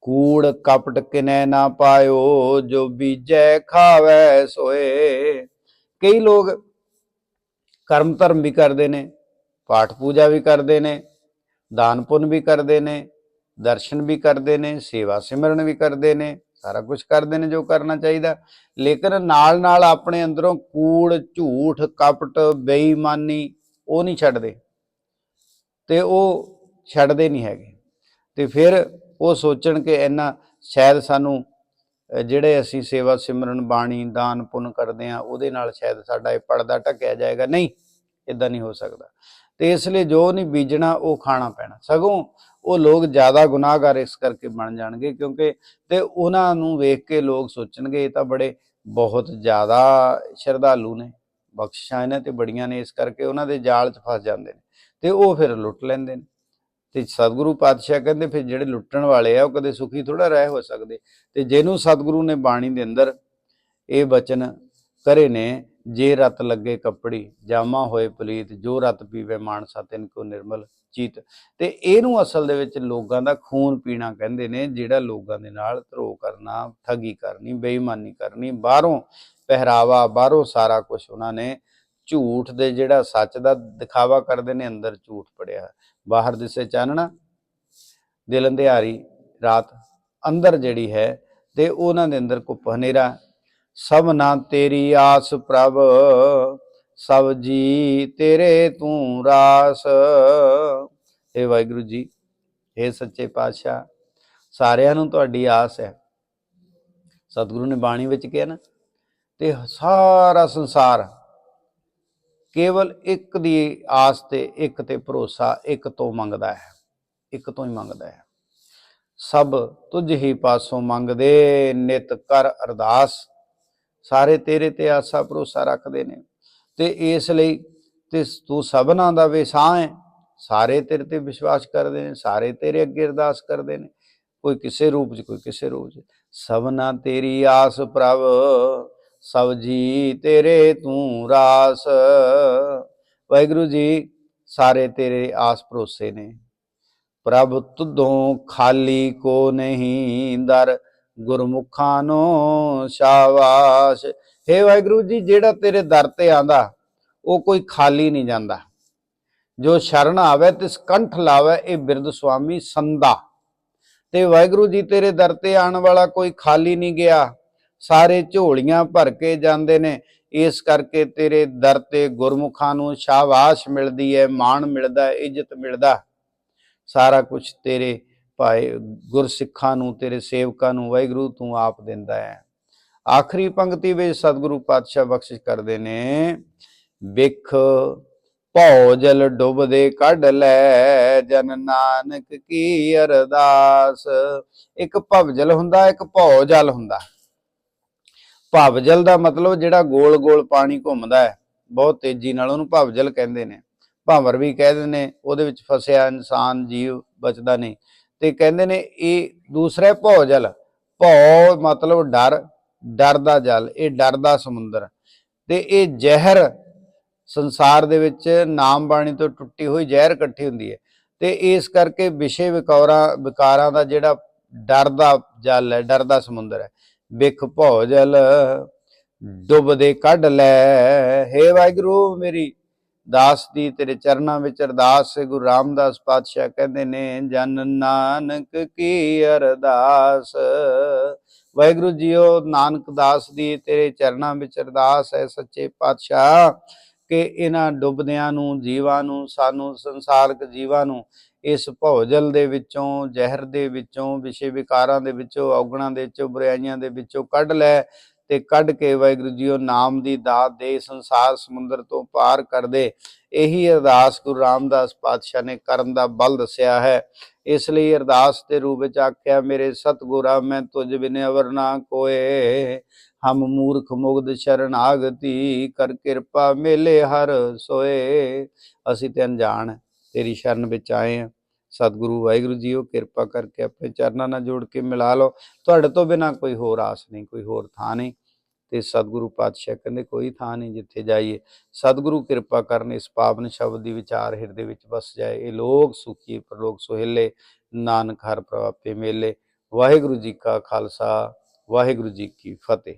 ਕੂੜ ਕਪਟ ਕਿਨੈ ਨਾ ਪਾਇਓ, ਜੋ ਬੀਜੈ ਖਾਵੈ ਸੋਏ। ਕਈ ਲੋਕ ਕਰਮ ਧਰਮ ਵੀ ਕਰਦੇ ਨੇ, ਪਾਠ ਪੂਜਾ ਵੀ ਕਰਦੇ ਨੇ, ਦਾਨ ਪੁੰਨ ਵੀ ਕਰਦੇ ਨੇ, ਦਰਸ਼ਨ ਵੀ ਕਰਦੇ ਨੇ, ਸੇਵਾ ਸਿਮਰਨ ਵੀ ਕਰਦੇ ਨੇ। ਸਾਰਾ ਕੁਝ ਕਰਦੇ ਨੇ ਜੋ ਕਰਨਾ ਚਾਹੀਦਾ। ਲੇਕਿਨ ਨਾਲ ਨਾਲ ਆਪਣੇ ਅੰਦਰੋਂ ਕੂੜ, ਝੂਠ, ਕਪਟ, ਬੇਈਮਾਨੀ ਉਹ ਨਹੀਂ ਛੱਡਦੇ। ਤੇ ਉਹ ਛੱਡਦੇ ਨਹੀਂ ਹੈਗੇ। ਤੇ ਫਿਰ ਉਹ ਸੋਚਣ ਕਿ ਇਹਨਾਂ ਸ਼ਾਇਦ ਸਾਨੂੰ ਜਿਹੜੇ ਅਸੀਂ ਸੇਵਾ ਸਿਮਰਨ, ਬਾਣੀ, ਦਾਨ, ਪੁੰਨ ਕਰਦੇ ਆ ਉਹਦੇ ਨਾਲ ਸ਼ਾਇਦ ਸਾਡਾ ਇਹ ਪਰਦਾ ਢੱਕਿਆ ਜਾਏਗਾ। ਨਹੀਂ ਇਦਾਂ ਨਹੀਂ ਹੋ ਸਕਦਾ। ਤੇ ਇਸ ਲਈ ਜੋ ਨਹੀਂ ਬੀਜਣਾ, ਉਹ ਖਾਣਾ ਪੈਣਾ। ਸਗੋਂ ਉਹ ਲੋਕ ਜ਼ਿਆਦਾ ਗੁਨਾਹਗਾਰ ਇਸ ਕਰਕੇ ਬਣ ਜਾਣਗੇ ਕਿਉਂਕਿ ਤੇ ਉਹਨਾਂ ਨੂੰ ਵੇਖ ਕੇ ਲੋਕ ਸੋਚਣਗੇ, ਇਹ ਤਾਂ ਬੜੇ ਬਹੁਤ ਜ਼ਿਆਦਾ ਸ਼ਰਧਾਲੂ ਨੇ, ਬਖਸ਼ਿਸ਼ਾਂ ਇਹਨਾਂ ਤੇ ਬੜੀਆਂ ਨੇ, ਇਸ ਕਰਕੇ ਉਹਨਾਂ ਦੇ ਜਾਲ 'ਚ ਫਸ ਜਾਂਦੇ ਨੇ ਤੇ ਉਹ ਫਿਰ ਲੁੱਟ ਲੈਂਦੇ ਨੇ। ਤੇ ਸਤਿਗੁਰੂ ਪਾਤਸ਼ਾਹ ਕਹਿੰਦੇ ਫਿਰ ਜਿਹੜੇ ਲੁੱਟਣ ਵਾਲੇ ਆ, ਉਹ ਕਦੇ ਸੁਖੀ ਥੋੜਾ ਰਹਿ ਹੋ ਸਕਦੇ। ਤੇ ਜਿਹਨੂੰ ਸਤਿਗੁਰੂ ਨੇ ਬਾਣੀ ਦੇ ਅੰਦਰ ਇਹ ਬਚਨ ਕਰੇ ਨੇ, ਜੇ ਰਤ ਲੱਗੇ ਕੱਪੜੀ, ਜਾਮਾ ਹੋਏ ਪਲੀਤ, ਜੋ ਰਤ ਪੀਵੇ ਮਾਨਸਾ ਤਿਨ ਕੋ ਨਿਰਮਲ ਚੀਤ। ਤੇ ਇਹਨੂੰ ਅਸਲ ਦੇ ਵਿੱਚ ਲੋਕਾਂ ਦਾ ਖੂਨ ਪੀਣਾ ਕਹਿੰਦੇ ਨੇ, ਜਿਹੜਾ ਲੋਕਾਂ ਦੇ ਨਾਲ ਧਰੋ ਕਰਨਾ, ਠੱਗੀ ਕਰਨੀ, ਬੇਈਮਾਨੀ ਕਰਨੀ, ਬਾਹਰੋਂ ਪਹਿਰਾਵਾ, ਬਾਹਰੋਂ ਸਾਰਾ ਕੁਝ ਉਹਨਾਂ ਨੇ ਝੂਠ ਦੇ ਜਿਹੜਾ ਸੱਚ ਦਾ ਦਿਖਾਵਾ ਕਰਦੇ ਨੇ, ਅੰਦਰ ਝੂਠ ਪੜਿਆ। ਬਾਹਰ ਦਿਸੇ ਚਾਨਣਾ, ਦਿਲ ਅੰਧਿਆਰੀ, ਰਾਤ ਅੰਦਰ ਜਿਹੜੀ ਹੈ, ਤੇ ਉਹਨਾਂ ਦੇ ਅੰਦਰ ਕੋ ਹਨੇਰਾ। ਸਭ ਨਾ ਤੇਰੀ ਆਸ ਪ੍ਰਭ ਸਭ ਜੀ ਤੇਰੇ ਤੂੰ ਰਾਸ। ਏ ਵਾਹਿਗੁਰੂ ਜੀ ਏ ਸੱਚੇ ਪਾਤਸ਼ਾਹ, ਸਾਰਿਆਂ ਨੂੰ ਤੁਹਾਡੀ ਆਸ ਹੈ। ਸਤਿਗੁਰੂ ਨੇ ਬਾਣੀ ਵਿੱਚ ਕਿਹਾ ਨਾ, ਤੇ ਸਾਰਾ ਸੰਸਾਰ ਕੇਵਲ ਇੱਕ ਦੀ ਆਸ ਤੇ ਇੱਕ ਤੇ ਭਰੋਸਾ, ਇੱਕ ਤੋਂ ਮੰਗਦਾ ਹੈ, ਇੱਕ ਤੋਂ ਹੀ ਮੰਗਦਾ ਹੈ। ਸਭ ਤੁਝ ਹੀ ਪਾਸੋਂ ਮੰਗਦੇ, ਨਿਤ ਕਰ ਅਰਦਾਸ। ਸਾਰੇ ਤੇਰੇ ਤੇ ਆਸਾ ਭਰੋਸਾ ਰੱਖਦੇ ਨੇ। ਤੇ ਇਸ ਲਈ ਤੇ ਤੂੰ ਸਭਨਾਂ ਦਾ ਵਿਸਾਹ ਹੈ। ਸਾਰੇ ਤੇਰੇ ਤੇ ਵਿਸ਼ਵਾਸ ਕਰਦੇ ਨੇ, ਸਾਰੇ ਤੇਰੇ ਅੱਗੇ ਅਰਦਾਸ ਕਰਦੇ ਨੇ। ਕੋਈ ਕਿਸੇ ਰੂਪ 'ਚ, ਕੋਈ ਕਿਸੇ ਰੂਪ 'ਚ। ਸਭਨਾ ਤੇਰੀ ਆਸ ਪ੍ਰਭ, ਸਭ ਜੀ ਤੇਰੇ ਤੂੰ ਰਾਸ। ਵਾਹਿਗੁਰੂ ਜੀ, ਸਾਰੇ ਤੇਰੇ ਆਸ ਭਰੋਸੇ ਨੇ। ਪ੍ਰਭ, ਤੁਧੋਂ ਖਾਲੀ ਕੋ ਨਹੀਂ ਦਰ। ਗੁਰਮੁਖਾਂ ਨੂੰ ਸ਼ਾਬਾਸ਼। ਹੇ ਵਾਹਿਗੁਰੂ ਜੀ, ਜਿਹੜਾ ਤੇਰੇ ਦਰ ਤੇ ਆਂਦਾ, ਉਹ ਕੋਈ ਖਾਲੀ ਨਹੀਂ ਜਾਂਦਾ। ਜੋ ਸ਼ਰਨ ਆਵੇ ਤਿਸ ਕੰਠ ਲਾਵੇ, ਇਹ ਬਿਰਧ ਸੁਆਮੀ ਸੰਦਾ ਤੇ ਵਾਹਿਗੁਰੂ ਜੀ, ਤੇਰੇ ਦਰ ਤੇ ਆਉਣ ਵਾਲਾ ਕੋਈ ਖਾਲੀ ਨਹੀਂ ਗਿਆ। ਸਾਰੇ ਝੋਲੀਆਂ ਭਰ ਕੇ ਜਾਂਦੇ ਨੇ। ਇਸ ਕਰਕੇ ਤੇਰੇ ਦਰ ਤੇ ਗੁਰਮੁਖਾਂ ਨੂੰ ਸ਼ਾਬਾਸ਼ ਮਿਲਦੀ ਹੈ ਮਾਣ ਮਿਲਦਾ ਇੱਜ਼ਤ ਮਿਲਦਾ। ਸਾਰਾ ਕੁਝ ਤੇਰੇ ਭਾਏ ਗੁਰਸਿੱਖਾਂ ਨੂੰ, ਤੇਰੇ ਸੇਵਕਾਂ ਨੂੰ ਵਾਹਿਗੁਰੂ ਤੂੰ ਆਪ ਦਿੰਦਾ ਹੈ। ਆਖਰੀ ਪੰਕਤੀ ਵਿੱਚ ਸਤਿਗੁਰੂ ਪਾਤਸ਼ਾਹ ਬਖਸ਼ਿਸ਼ ਕਰਦੇ ਨੇ ਵਿਖ ਭਉ ਜਲ ਡੁੱਬਦੇ ਕੱਢ ਲੈ, ਜਨ ਨਾਨਕ ਕੀ ਅਰਦਾਸ। ਇੱਕ ਭਵਜਲ ਹੁੰਦਾ, ਇੱਕ ਭਉ ਜਲ ਹੁੰਦਾ। ਭਵ ਜਲ ਦਾ ਮਤਲਬ ਜਿਹੜਾ ਗੋਲ ਗੋਲ ਪਾਣੀ ਘੁੰਮਦਾ ਹੈ, ਬਹੁਤ ਤੇਜ਼ੀ ਨਾਲ ਉਹਨੂੰ ਭਵਜਲ ਕਹਿੰਦੇ ਨੇ। ਭਾਵਰ ਵੀ ਕਹਿੰਦੇ ਨੇ, ਉਹਦੇ ਵਿੱਚ ਫਸਿਆ ਇਨਸਾਨ ਜੀਵ ਬਚਦਾ ਨਹੀਂ। ਤੇ ਕਹਿੰਦੇ ਨੇ, ਇਹ ਦੂਸਰਾ ਭੌਜਲ। ਭੌ ਮਤਲਬ ਡਰ ਡਰ ਦਾ ਜਲ, ਇਹ ਡਰ ਦਾ ਸਮੁੰਦਰ। ਤੇ ਇਹ ਜ਼ਹਿਰ ਸੰਸਾਰ ਦੇ ਵਿੱਚ ਨਾਮ ਬਾਣੀ ਤੋਂ ਟੁੱਟੀ ਹੋਈ ਜ਼ਹਿਰ ਇਕੱਠੀ ਹੁੰਦੀ ਹੈ। ਤੇ ਇਸ ਕਰਕੇ ਵਿਸ਼ੇ ਵਿਕਾਰਾਂ ਵਿਕਾਰਾਂ ਦਾ ਜਿਹੜਾ ਡਰ ਦਾ ਜਲ ਹੈ, ਡਰ ਦਾ ਸਮੁੰਦਰ ਹੈ। ਵਿਖ ਭੌਜਲ ਡੁੱਬਦੇ ਕੱਢ ਲੈ, ਹੇ ਵਾਹਿਗੁਰੂ ਮੇਰੀ ਦਾਸ ਦੀ ਤੇਰੇ ਚਰਨਾਂ ਵਿੱਚ ਅਰਦਾਸ ਹੈ। ਗੁਰੂ ਰਾਮਦਾਸ ਪਾਤਸ਼ਾਹ ਕਹਿੰਦੇ ਨੇ, ਜਨ ਨਾਨਕ ਕੀ ਅਰਦਾਸ? ਵਾਹਿਗੁਰੂ ਜੀਓ, ਨਾਨਕ ਦਾਸ ਦੀ ਤੇਰੇ ਚਰਨਾਂ ਵਿੱਚ ਅਰਦਾਸ ਹੈ ਸੱਚੇ ਪਾਤਸ਼ਾਹ ਕਿ ਇਹਨਾਂ ਡੁੱਬਦਿਆਂ ਨੂੰ, ਜੀਵਾਂ ਨੂੰ, ਸਾਨੂੰ ਸੰਸਾਰਕ ਜੀਵਾਂ ਨੂੰ, ਇਸ ਭੌਜਲ ਦੇ ਵਿੱਚੋਂ, ਜ਼ਹਿਰ ਦੇ ਵਿੱਚੋਂ, ਵਿਸ਼ੇ ਵਿਕਾਰਾਂ ਦੇ ਵਿੱਚੋਂ, ਔਗਣਾਂ ਦੇ ਵਿੱਚੋਂ, ਬੁਰਾਈਆਂ ਦੇ ਵਿੱਚੋਂ ਕੱਢ ਲੈ। ਤੇ ਕੱਢ ਕੇ ਵਾਹਿਗੁਰੂ ਜੀਓ ਨਾਮ ਦੀ ਦਾਤ ਦੇ ਸੰਸਾਰ ਸਮੁੰਦਰ ਤੋਂ ਪਾਰ ਕਰ ਦੇ ਇਹੀ ਅਰਦਾਸ ਗੁਰੂ ਰਾਮਦਾਸ ਪਾਤਸ਼ਾਹ ਨੇ ਕਰਨ ਦਾ ਬਲ ਦੱਸਿਆ ਹੈ। ਇਸ ਲਈ ਅਰਦਾਸ ਦੇ ਰੂਪ ਵਿੱਚ ਆਖਿਆ, ਮੇਰੇ ਸਤਿਗੁਰਾ, ਮੈਂ ਤੁਝ ਬਿਨ ਅਵਰ ਨਾ ਕੋਏ। ਹਮ ਮੂਰਖ ਮੁਗਧ ਸ਼ਰਨਾਗਤੀ ਕਰ ਕਿਰਪਾ ਮੇਲੇ ਹਰ ਸੋਏ। ਅਸੀਂ ਤੇ ਅਣਜਾਣ, ਤੇਰੀ ਸ਼ਰਨ ਵਿੱਚ ਆਏ ਹਾਂ ਸਤਿਗੁਰੂ ਵਾਹਿਗੁਰੂ ਜੀਓ ਕਿਰਪਾ ਕਰਕੇ ਆਪਣੇ ਚਰਨਾਂ ਨਾਲ ਜੋੜ ਕੇ ਮਿਲਾ ਲਓ। ਤੁਹਾਡੇ ਤੋਂ ਬਿਨਾ ਕੋਈ ਹੋਰ ਆਸ ਨਹੀਂ, ਕੋਈ ਹੋਰ ਥਾਂ ਨਹੀਂ ਤੇ ਸਤਿਗੁਰੂ ਪਾਤਸ਼ਾਹ ਕਹਿੰਦੇ ਕੋਈ ਥਾਂ ਨਹੀਂ ਜਿੱਥੇ ਜਾਈਏ। ਸਤਿਗੁਰੂ ਕਿਰਪਾ ਕਰਨ ਇਸ ਪਾਵਨ ਸ਼ਬਦ ਦੀ ਵਿਚਾਰ ਹਿਰਦੇ ਵਿੱਚ ਵਸ ਜਾਏ। ਇਹ ਲੋਕ ਸੁਖੀ, ਪ੍ਰਲੋਕ ਸੁਹੇਲੇ, ਨਾਨਕ ਹਰ ਪ੍ਰਭਾਪੇ ਮੇਲੇ। ਵਾਹਿਗੁਰੂ ਜੀ ਕਾ ਖਾਲਸਾ, ਵਾਹਿਗੁਰੂ ਜੀ ਕੀ ਫਤਿਹ।